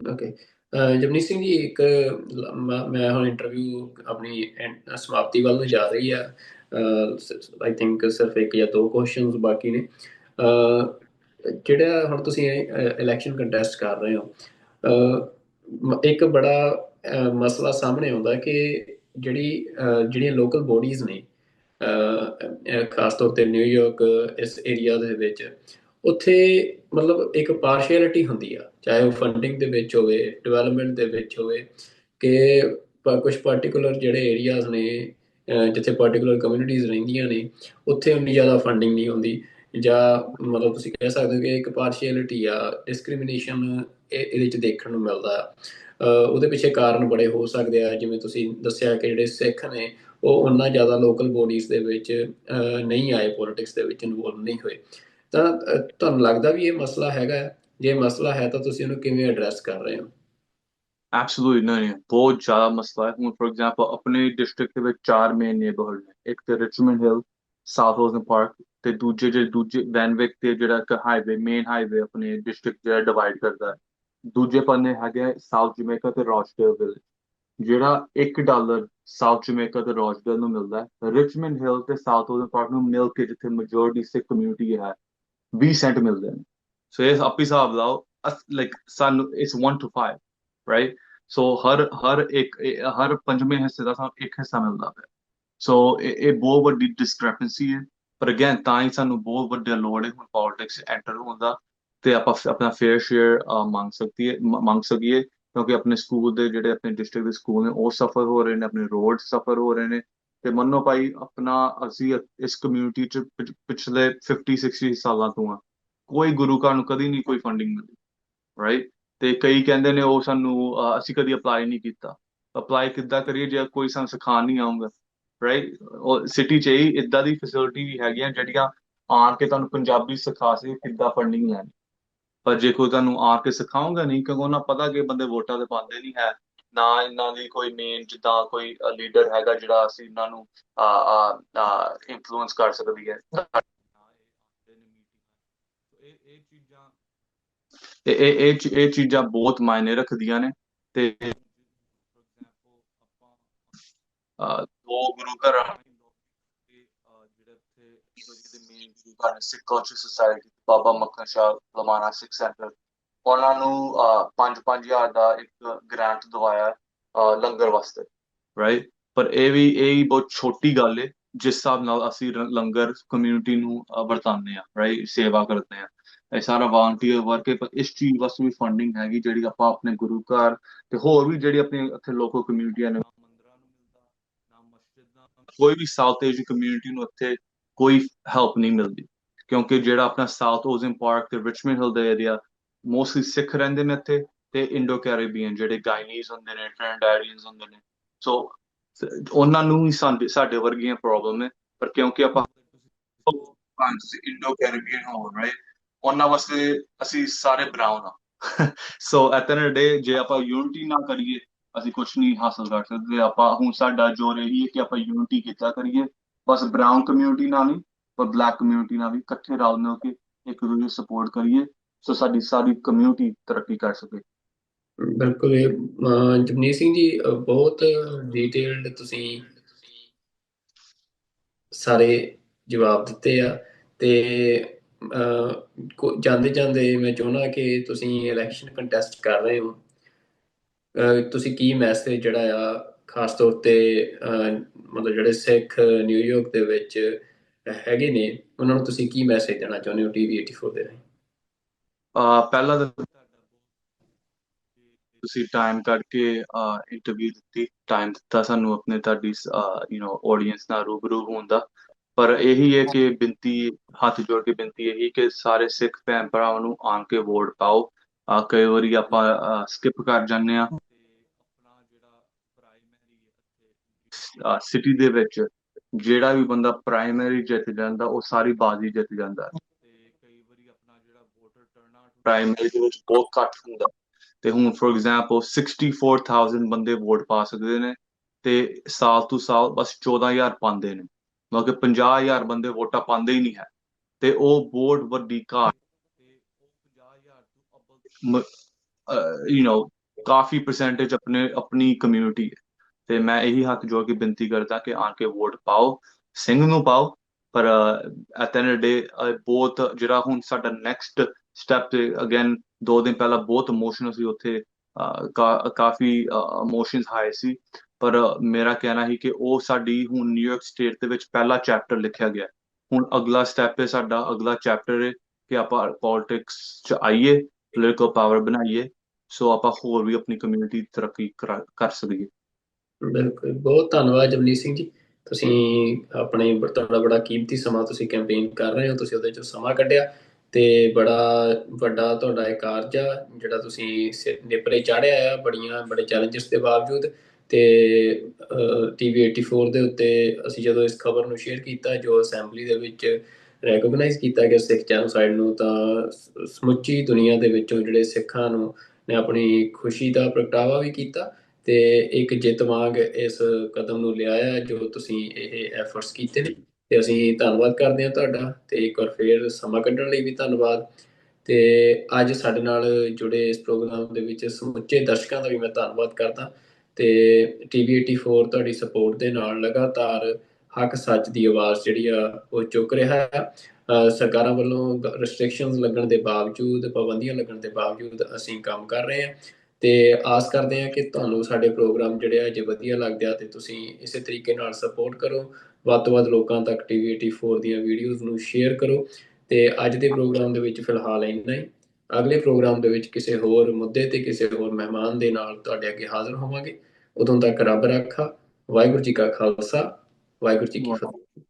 ਓਕੇ ਜਗਨੀਤ ਸਿੰਘ ਜੀ, ਇੱਕ ਮੈਂ ਹੁਣ ਇੰਟਰਵਿਊ ਆਪਣੀ ਸਮਾਪਤੀ ਵੱਲ ਨੂੰ ਜਾ ਰਹੀ ਆ ਆਈ ਥਿੰਕ ਸਿਰਫ ਇੱਕ ਜਾਂ ਦੋ ਕੁਐਸਚਨਸ ਬਾਕੀ ਨੇ। ਜਿਹੜਾ ਹੁਣ ਤੁਸੀਂ ਇਲੈਕਸ਼ਨ ਕੰਟੈਸਟ ਕਰ ਰਹੇ ਹੋ ਇੱਕ ਬੜਾ ਮਸਲਾ ਸਾਹਮਣੇ ਆਉਂਦਾ ਕਿ ਜਿਹੜੀ ਜਿਹੜੀਆਂ ਲੋਕਲ ਬੋਡੀਜ਼ ਨੇ ਖਾਸ ਤੌਰ ਤੇ ਨਿਊਯਾਰਕ ਇਸ ਏਰੀਆ ਦੇ ਵਿੱਚ, ਉੱਥੇ ਮਤਲਬ ਇੱਕ ਪਾਰਸ਼ੈਲਿਟੀ ਹੁੰਦੀ ਆ, ਚਾਹੇ ਉਹ ਫੰਡਿੰਗ ਦੇ ਵਿੱਚ ਹੋਵੇ ਡਿਵੈਲਪਮੈਂਟ ਦੇ ਵਿੱਚ ਹੋਵੇ, ਕਿ ਕੁਝ ਪਾਰਟਿਕੂਲਰ ਜਿਹੜੇ ਏਰੀਆਜ਼ ਨੇ ਜਿੱਥੇ ਪਾਰਟਿਕੂਲਰ ਕਮਿਊਨਿਟੀਜ਼ ਰਹਿੰਦੀਆਂ ਨੇ, ਉੱਥੇ ਉਨੀ ਜ਼ਿਆਦਾ ਫੰਡਿੰਗ ਨਹੀਂ ਹੁੰਦੀ ਜਾਂ ਮਤਲਬ ਤੁਸੀਂ ਕਹਿ ਸਕਦੇ ਹੋ ਕਿ ਇੱਕ ਪਾਰਸ਼ੀਅਲਿਟੀ ਆ ਡਿਸਕ੍ਰਿਮੀਨੇਸ਼ਨ ਇਹਦੇ ਚ ਦੇਖਣ ਨੂੰ ਮਿਲਦਾ ਆ। ਉਹਦੇ ਪਿੱਛੇ ਕਾਰਨ ਬੜੇ ਹੋ ਸਕਦੇ ਆ, ਜਿਵੇਂ ਤੁਸੀਂ ਦੱਸਿਆ ਕਿ ਜਿਹੜੇ ਸਿੱਖ ਨੇ, ਉਹ ਉਹਨਾਂ ਜ਼ਿਆਦਾ ਲੋਕਲ ਬੋਡੀਜ਼ ਦੇ ਵਿੱਚ ਨਹੀਂ ਆਏ ਪੋਲਿਟਿਕਸ ਦੇ ਵਿੱਚ ਇਨਵੋਲਵ ਨਹੀਂ ਹੋਏ। ਤਾਂ ਤੁਹਾਨੂੰ ਲੱਗਦਾ ਵੀ ਇਹ ਮਸਲਾ ਹੈਗਾ ਜੇ ਮਸਲਾ ਹੈ ਤਾਂ ਤੁਸੀਂ ਉਹਨੂੰ ਕਿਵੇਂ ਐਡਰੈਸ ਕਰ ਰਹੇ ਹੋ? ਐਬਸੋਲੂਟਲੀ ਨਹੀਂ ਬਹੁਤ ਜ਼ਿਆਦਾ ਮਸਲਾ ਹੈ। ਹੁਣ ਫੋਰ ਐਗਜ਼ਾਮਪਲ ਆਪਣੇ ਡਿਸਟ੍ਰਿਕਟ ਦੇ ਵਿੱਚ ਚਾਰ ਮੇਨ ਨੇਬਰਹੁੱਡ ਨੇ। ਇੱਕ ਤੇ Richmond Hill South Ozone Park ਤੇ ਦੂਜੇ, ਜਿਹੜੇ ਦੂਜੇ ਵੈਨਵਿਕ ਤੇ ਜਿਹੜਾ ਇੱਕ ਹਾਈਵੇ ਮੇਨ ਹਾਈਵੇ ਆਪਣੇ ਡਿਸਟ੍ਰਿਕਟ ਜਿਹੜਾ ਡਿਵਾਈਡ ਕਰਦਾ ਹੈ। ਦੂਜੇ ਪੰਨੇ ਹੈਗੇ ਸਾਊਥ ਜਮੇਕਾ ਤੇ ਰੌਚਡੇਲ ਵਿਲੇਜ ਜਿਹੜਾ 1 ਡਾਲਰ ਸਾਊਥ ਜਮੇਕਾ ਤੇ ਰੌਚਡੇਲ ਨੂੰ ਮਿਲਦਾ ਹੈ। ਰਿਚਮੰਡ ਹਿੱਲ ਤੇ ਸਾਊਥ ਓਜ਼ਨ ਪਾਰਕ ਨੂੰ ਮਿਲ ਕੇ ਜਿੱਥੇ ਮੈਜੋਰਿਟੀ ਸਿੱਖ ਕਮਿਊਨਿਟੀ ਹੈ 20 ਸੈਂਟ ਮਿਲਦੇ ਨੇ। ਸੋ ਇਹ ਆਪੀ ਹਿਸਾਬ ਲਾਓ ਲਾਈਕ ਸਾਨੂੰ ਇਟਸ 1 ਟੂ 5 ਰਾਈਟ ਸੋ ਹਰ ਹਰ ਇੱਕ, ਹਰ ਪੰਜਵੇਂ ਹਿੱਸੇ ਦਾ ਸਾਨੂੰ ਇੱਕ ਹਿੱਸਾ ਮਿਲਦਾ ਪਿਆ। ਸੋ ਇਹ ਇਹ ਬਹੁਤ ਵੱਡੀ ਡਿਸਕ੍ਰੈਪੈਂਸੀ ਹੈ। ਪਰ ਅਗੇਨ ਤਾਂ ਹੀ ਸਾਨੂੰ ਬਹੁਤ ਵੱਡਾ ਲੋੜ ਹੈ ਹੁਣ ਪੋਲਿਟਿਕਸ ਐਂਟਰ ਹੋਣ ਦਾ। ਤੇ ਆਪਾਂ ਫ- ਆਪਣਾ ਫੇਅਰ ਸ਼ੇਅਰ ਮੰਗ ਸਕੀਏ ਮ- ਮੰਗ ਸਕੀਏ, ਕਿਉਂਕਿ ਆਪਣੇ ਸਕੂਲ ਦੇ ਜਿਹੜੇ ਆਪਣੇ ਡਿਸਟ੍ਰਿਕਟ ਦੇ ਸਕੂਲ ਨੇ, ਉਹ ਸਫਰ ਹੋ ਰਹੇ ਨੇ, ਆਪਣੇ ਰੋਡ ਸਫਰ ਹੋ ਰਹੇ ਨੇ। ਤੇ ਮੰਨੋ ਭਾਈ, ਆਪਣਾ ਅਸੀਂ ਇਸ ਕਮਿਊਨਿਟੀ ਚ ਪਿਛ- ਪਿਛਲੇ 50 60 ਸਾਲਾਂ ਤੋਂ ਆ। ਕੋਈ ਗੁਰੂ ਘਰ ਨੂੰ ਕਦੀ ਨਹੀਂ ਕੋਈ ਫੰਡਿੰਗ ਮਿਲੀ ਰਾਈਟ ਤੇ ਕਈ ਕਹਿੰਦੇ ਨੇ ਉਹ ਸਾਨੂੰ ਅਸੀਂ ਕਦੀ ਅਪਲਾਈ ਨਹੀਂ ਕੀਤਾ। ਅਪਲਾਈ ਕਿੱਦਾਂ ਕਰੀਏ, ਜੇ ਕੋਈ ਸਾਨੂੰ ਸਿਖਾਉਣ ਨਹੀਂ ਆਉਂਗਾ ਰਾਈਟ ਉਹ ਸਿਟੀ ਚ ਹੀ ਇਦਾਂ ਦੀ ਫੈਸਿਲਿਟੀ ਵੀ ਹੈਗੀਆਂ, ਜਿਹੜੀਆਂ ਆਣ ਕੇ ਤੁਹਾਨੂੰ ਪੰਜਾਬੀ ਸਿਖਾ ਸਕੇ ਕਿੱਦਾਂ ਫੰਡਿੰਗ ਲੈਣੀ। ਪਰ ਜੇ ਕੋਈ ਤੁਹਾਨੂੰ ਆ ਕੇ ਸਿਖਾਉਂਗਾ ਨਹੀਂ ਕਿਉਂਕਿ ਉਹਨਾਂ ਪਤਾ ਕਿ ਬੰਦੇ ਵੋਟਾਂ ਤੇ ਪਾਉਂਦੇ ਨਹੀਂ ਹੈ ਨਾ ਇਹਨਾਂ ਦੀ ਕੋਈ ਮੇਨ ਜਿੱਦਾਂ ਕੋਈ ਲੀਡਰ ਹੈਗਾ ਜਿਹੜਾ ਅਸੀਂ ਇਹਨਾਂ ਨੂੰ ਇਨਫਲੂਐਂਸ ਕਰ ਸਕਦੀ ਹੈ। ਇਹ ਇਹ ਚੀਜ਼ਾਂ ਇਹ ਇਹ ਇਹ ਚੀ- ਇਹ ਚੀਜ਼ਾਂ ਬਹੁਤ ਮਾਇਨੇ ਰੱਖਦੀਆਂ ਨੇ। ਤੇ ਦੋ ਗੁਰੂ ਘਰ ਆ ਤੇ, ਜਿਹੜੇ ਇੱਥੇ ਜਿਹੜੇ ਮੇਨ ਗੁਰੂ ਘਰ Sikh culture society Baba Makhan Shah Lamana Sikh centre. ਉਹਨਾਂ ਨੂੰ 5-5000 ਦਾ ਇੱਕ ਗ੍ਰਾਂਟ ਦਵਾਇਆ ਲੰਗਰ ਵਾਸਤੇ। ਰਾਈਟ ਪਰ ਇਹ ਵੀ, ਇਹ ਬਹੁਤ ਛੋਟੀ ਗੱਲ ਹੈ ਜਿਸ ਹਿਸਾਬ ਨਾਲ ਅਸੀਂ ਲੰਗਰ ਕਮਿਊਨਿਟੀ ਨੂੰ ਵਰਤਾਉਂਦੇ ਆ ਰਾਈਟ ਸੇਵਾ ਕਰਦੇ ਆ ਇਹ ਸਾਰਾ ਵਾਲੰਟੀਅਰ ਵਰਕ ਹੈ ਪਰ ਇਸ ਚੀਜ਼ ਵਾਸਤੇ ਵੀ ਫੰਡਿੰਗ ਹੈਗੀ, ਜਿਹੜੀ ਆਪਾਂ ਆਪਣੇ ਗੁਰੂ ਘਰ ਤੇ ਹੋਰ ਵੀ ਜਿਹੜੀ ਆਪਣੀ ਇੱਥੇ ਲੋਕਲ ਕਮਿਊਨਿਟੀਆਂ ਨੇ ਮੰਦਰਾਂ ਨੂੰ ਮਿਲਦਾ ਨਾ ਮਸਜਿਦ, ਕੋਈ ਵੀ ਸਾਊਥ ਏਸ਼ੀਅਨ ਕਮਿਊਨਿਟੀ ਨੂੰ ਇੱਥੇ ਕੋਈ ਹੈਲਪ ਨਹੀਂ ਮਿਲਦੀ। ਕਿਉਂਕਿ ਜਿਹੜਾ ਆਪਣਾ ਸਾਊਥ ਓਜ਼ਨ ਪਾਰਕ ਤੇ ਰਿਚਮੰਡ ਹਿਲ ਦਾ ਏਰੀਆ ਮੋਸਟਲੀ ਸਿੱਖ ਰਹਿੰਦੇ ਨੇ ਇੱਥੇ ਤੇ ਇੰਡੋ ਕੈਰੀਬੀਅਨ ਜਿਹੜੇ ਗਾਇਨੀਜ਼ ਹੁੰਦੇ ਨੇ ਟ੍ਰਿਨਡੈਡੀਅਨਸ ਹੁੰਦੇ ਨੇ। ਸੋ ਉਹਨਾਂ ਨੂੰ ਹੀ ਸਾਡੇ ਸਾਡੇ ਵਰਗੀਆਂ ਪ੍ਰੋਬਲਮ ਹੈ ਪਰ ਕਿਉਂਕਿ ਆਪਾਂ ਇੰਡੋ ਕੈਰੀਬੀਅਨ ਹੋ ਰਾਈਟ ਉਹਨਾਂ ਵਾਸਤੇ ਅਸੀਂ ਸਾਰੇ ਬਰਾਊਨ ਆ। ਸੋ ਐਟ ਐਂਡ ਡੇ ਜੇ ਆਪਾਂ ਯੂਨਿਟੀ ਨਾ ਕਰੀਏ, ਅਸੀਂ ਕੁਝ ਨਹੀਂ ਹਾਸਲ ਕਰ ਸਕਦੇ। ਆਪਾਂ, ਹੁਣ ਸਾਡਾ ਜੋਰ ਇਹੀ ਹੈ ਕਿ ਆਪਾਂ ਯੂਨਿਟੀ ਕੀਤਾ ਕਰੀਏ? ਬਸ ਬਰਾਊਨ ਕਮਿਊਨਿਟੀ ਨਾਲ ਨਹੀਂ ਪਰ ਬਲੈਕ ਕਮਿਊਨਿਟੀ ਨਾਲ ਵੀ ਇਕੱਠੇ ਰਲ ਮਿਲ ਕੇ ਇੱਕ ਦੂਜੇ ਨੂੰ ਸਪੋਰਟ ਕਰੀਏ ਸੋ ਸਾਡੀ ਸਾਰੀ ਕਮਿਊਨਿਟੀ ਤਰੱਕੀ ਕਰ ਸਕੇ। ਬਿਲਕੁਲ ਇਹ ਅਹ, ਸਿੰਘ ਜੀ ਬਹੁਤ ਡਿਟੇਲਡ ਤੁਸੀਂ ਸਾਰੇ ਜਵਾਬ ਦਿੱਤੇ ਆ ਤੇ ਜਾਂਦੇ ਜਾਂਦੇ ਮੈਂ ਚਾਹੁੰਦਾ ਕਿ ਤੁਸੀਂ ਇਲੈਕਸ਼ਨ ਕੰਟੈਸਟ ਕਰ ਰਹੇ ਹੋ। ਤੁਸੀਂ ਕੀ ਮੈਸੇਜ ਜਿਹੜਾ ਆ ਖਾਸ ਤੌਰ ਤੇ ਮਤਲਬ ਜਿਹੜੇ ਸਿੱਖ ਨਿਊਯਾਰਕ ਦੇ ਵਿੱਚ ਹੈਗੇ ਨੇ ਉਹਨਾਂ ਨੂੰ ਤੁਸੀਂ ਕੀ ਮੈਸੇਜ ਦੇਣਾ ਚਾਹੁੰਦੇ ਹੋ ਟੀਵੀ 84 ਦੇ ਰਾਹੀਂ? ਆ ਪਹਿਲਾਂ ਤਾਂ ਤੁਸੀਂ ਟਾਈਮ ਕੱਢ ਕੇ ਇੰਟਰਵਿਊ ਦਿੱਤੀ ਟਾਈਮ ਦਿੱਤਾ ਸਾਨੂੰ ਆਪਣੇ ਤੁਹਾਡੀ ਯੂ نو ਆਡੀਅנס ਨਾਲ ਰੂਬਰੂ ਹੋਣ ਦਾ। ਪਰ ਇਹੀ ਹੈ ਕਿ ਬੇਨਤੀ ਹੱਥ ਜੋੜ ਕੇ ਬੇਨਤੀ ਇਹੀ ਕਿ ਸਾਰੇ ਸਿੱਖ ਭੈਣ ਭਰਾਵਾਂ ਨੂੰ ਆਣ ਕੇ ਵੋਟ ਪਾਓ। ਆ ਕਈ ਵਾਰੀ ਆਪਾਂ ਸਕਿਪ ਕਰ ਜਾਂਦੇ ਆ ਸਿਟੀ ਦੇ ਵਿੱਚ ਜਿਹੜਾ ਵੀ ਬੰਦਾ ਪ੍ਰਾਇਮਰੀ ਜਿੱਤ ਜਾਂਦਾ ਉਹ ਸਾਰੀ ਬਾਜ਼ੀ ਜਿੱਤ ਜਾਂਦਾ ਤੇ ਕਈ ਵਾਰੀ ਆਪਣਾ ਜਿਹੜਾ ਵੋਟਰ ਟਰਨਆਊਟ ਪ੍ਰਾਇਮਰੀ ਦੇ ਵਿੱਚ ਬਹੁਤ ਘੱਟ ਹੁੰਦਾ ਤੇ ਹੁਣ ਫੋਰ ਐਗਜ਼ਾਮਪਲ 64000 ਬੰਦੇ ਵੋਟ ਪਾ ਸਕਦੇ ਨੇ ਤੇ ਸਾਲ ਤੋਂ ਸਾਲ ਬਸ 14000 ਪਾਉਂਦੇ ਨੇ। ਮਤਲਬ ਕਿ 50000 ਬੰਦੇ ਵੋਟਾਂ ਪਾਉਂਦੇ ਹੀ ਨਹੀਂ ਹੈ। ਤੇ ਉਹ ਵੋਟ ਵੱਡੀ ਘਾਟ ਤੇ ਉਹ 50000 ਤੋਂ ਅੱਬਲ ਯੂ نو ਕਾਫੀ ਪਰਸੈਂਟੇਜ ਆਪਣੇ ਆਪਣੀ ਕਮਿਊਨਿਟੀ ਹੈ। ਤੇ ਮੈਂ ਇਹੀ ਹੱਥ ਜੋੜ ਕੇ ਬੇਨਤੀ ਕਰਦਾ ਕਿ ਆ ਕੇ ਵੋਟ ਪਾਓ, ਸਿੰਘ ਨੂੰ ਪਾਓ, ਪਰ ਐਟ ਐਨ ਡੇ ਬਹੁਤ ਜਿਹੜਾ ਹੁਣ ਸਾਡਾ ਨੈਕਸਟ ਸਟੈਪ ਅਗੇਨ ਦੋ ਦਿਨ ਪਹਿਲਾਂ ਬਹੁਤ ਇਮੋਸ਼ਨਲ ਸੀ ਉੱਥੇ ਕਾਫੀ ਇਮੋਸ਼ਨਸ ਹਾਈ ਸੀ, ਪਰ ਮੇਰਾ ਕਹਿਣਾ ਸੀ ਕਿ ਉਹ ਸਾਡੀ ਹੁਣ ਨਿਊਯਾਰਕ ਸਟੇਟ ਦੇ ਵਿੱਚ ਪਹਿਲਾ ਚੈਪਟਰ ਲਿਖਿਆ ਗਿਆ। ਹੁਣ ਅਗਲਾ ਸਟੈਪ ਹੈ ਸਾਡਾ, ਅਗਲਾ ਚੈਪਟਰ ਹੈ ਕਿ ਆਪਾਂ ਪੋਲਿਟਿਕਸ ਚ ਆਈਏ ਪੋਲੀਟੀਕਲ ਪਾਵਰ ਬਣਾਈਏ ਸੋ ਆਪਾਂ ਹੋਰ ਵੀ ਆਪਣੀ ਕਮਿਊਨਿਟੀ ਤਰੱਕੀ ਕਰਾ- ਕਰ ਸਕੀਏ। ਬਿਲਕੁਲ, ਬਹੁਤ ਧੰਨਵਾਦ ਜਗਨੀਤ ਸਿੰਘ ਜੀ। ਤੁਸੀਂ ਆਪਣੇ ਤੁਹਾਡਾ ਬੜਾ ਕੀਮਤੀ ਸਮਾਂ ਤੁਸੀਂ ਕੈਂਪੇਨ ਕਰ ਰਹੇ ਹੋ, ਤੁਸੀਂ ਉਹਦੇ 'ਚੋਂ ਸਮਾਂ ਕੱਢਿਆ ਤੇ ਬੜਾ ਵੱਡਾ ਤੁਹਾਡਾ ਇਹ ਕਾਰਜ ਆ, ਜਿਹੜਾ ਤੁਸੀਂ ਸਿਰ- ਨੇਪਰੇ ਚਾੜਿਆ ਆ ਬੜੀਆਂ, ਬੜੇ ਚੈਲੰਜਸ ਦੇ ਬਾਵਜੂਦ ਤੇ ਟੀਵੀ 84 ਦੇ ਉੱਤੇ ਅਸੀਂ ਜਦੋਂ ਇਸ ਖਬਰ ਨੂੰ ਸ਼ੇਅਰ ਕੀਤਾ, ਜੋ ਅਸੈਂਬਲੀ ਦੇ ਵਿੱਚ ਰੈਕੋਗਨਾਈਜ਼ ਕੀਤਾ ਗਿਆ ਸਿੱਖ ਜੈਨੋਸਾਈਡ ਨੂੰ, ਤਾਂ ਸਮੁੱਚੀ ਦੁਨੀਆ ਦੇ ਵਿੱਚੋਂ ਜਿਹੜੇ ਸਿੱਖਾਂ ਨੂੰ ਨੇ ਆਪਣੀ ਖੁਸ਼ੀ ਦਾ ਪ੍ਰਗਟਾਵਾ ਵੀ ਕੀਤਾ ਤੇ ਇੱਕ ਜਿੱਤ ਵਾਂਗ ਇਸ ਕਦਮ ਨੂੰ ਲਿਆਇਆ ਜੋ ਤੁਸੀਂ ਇਹ ਐਫਰਟਸ ਕੀਤੇ ਨੇ। ਤੇ ਅਸੀਂ ਧੰਨਵਾਦ ਕਰਦੇ ਹਾਂ ਤੁਹਾਡਾ ਤੇ ਇੱਕ ਵਾਰ ਫੇਰ ਸਮਾਂ ਕੱਢਣ ਲਈ ਵੀ ਧੰਨਵਾਦ। ਤੇ ਅੱਜ ਸਾਡੇ ਨਾਲ ਜੁੜੇ ਇਸ ਪ੍ਰੋਗਰਾਮ ਦੇ ਵਿੱਚ ਸਮੁੱਚੇ ਦਰਸ਼ਕਾਂ ਦਾ ਵੀ ਮੈਂ ਧੰਨਵਾਦ ਕਰਦਾ। ਤੇ ਟੀਵੀ 84 ਤੁਹਾਡੀ ਸਪੋਰਟ ਦੇ ਨਾਲ ਲਗਾਤਾਰ ਹੱਕ ਸੱਚ ਦੀ ਆਵਾਜ਼ ਜਿਹੜੀ ਆ, ਉਹ ਚੁੱਕ ਰਿਹਾ ਹੈ। ਸਰਕਾਰਾਂ ਵੱਲੋਂ ਰੈਸਟ੍ਰਿਕਸ਼ਨਸ ਲੱਗਣ ਦੇ ਬਾਵਜੂਦ, ਪਾਬੰਦੀਆਂ ਲੱਗਣ ਦੇ ਬਾਵਜੂਦ ਅਸੀਂ ਕੰਮ ਕਰ ਰਹੇ ਹਾਂ। ਤੇ ਆਸ ਕਰਦੇ ਹਾਂ ਕਿ ਤੁਹਾਨੂੰ ਸਾਡੇ ਪ੍ਰੋਗਰਾਮ ਜਿਹੜੇ ਆ ਜੇ ਵਧੀਆ ਲੱਗਦੇ ਆ ਤੇ ਤੁਸੀਂ ਇਸੇ ਤਰੀਕੇ ਨਾਲ ਸਪੋਰਟ ਕਰੋ। ਵੱਧ ਤੋਂ ਵੱਧ ਲੋਕਾਂ ਤੱਕ ਟੀਵੀ 84 ਦੀਆਂ ਵੀਡੀਓਜ਼ ਨੂੰ ਸ਼ੇਅਰ ਕਰੋ ਤੇ ਅੱਜ ਦੇ ਪ੍ਰੋਗਰਾਮ ਦੇ ਵਿੱਚ ਫਿਲਹਾਲ ਇੰਨਾ ਹੀ। ਅਗਲੇ ਪ੍ਰੋਗਰਾਮ ਦੇ ਵਿੱਚ ਕਿਸੇ ਹੋਰ ਮੁੱਦੇ ਤੇ ਕਿਸੇ ਹੋਰ ਮਹਿਮਾਨ ਦੇ ਨਾਲ ਤੁਹਾਡੇ ਅੱਗੇ ਹਾਜ਼ਰ ਹੋਵਾਂਗੇ। ਉਦੋਂ ਤੱਕ ਰੱਬ ਰਾਖਾ ਵਾਹਿਗੁਰੂ ਜੀ ਕਾ ਖਾਲਸਾ ਵਾਹਿਗੁਰੂ ਜੀ ਕੀ ਫਤਿਹ।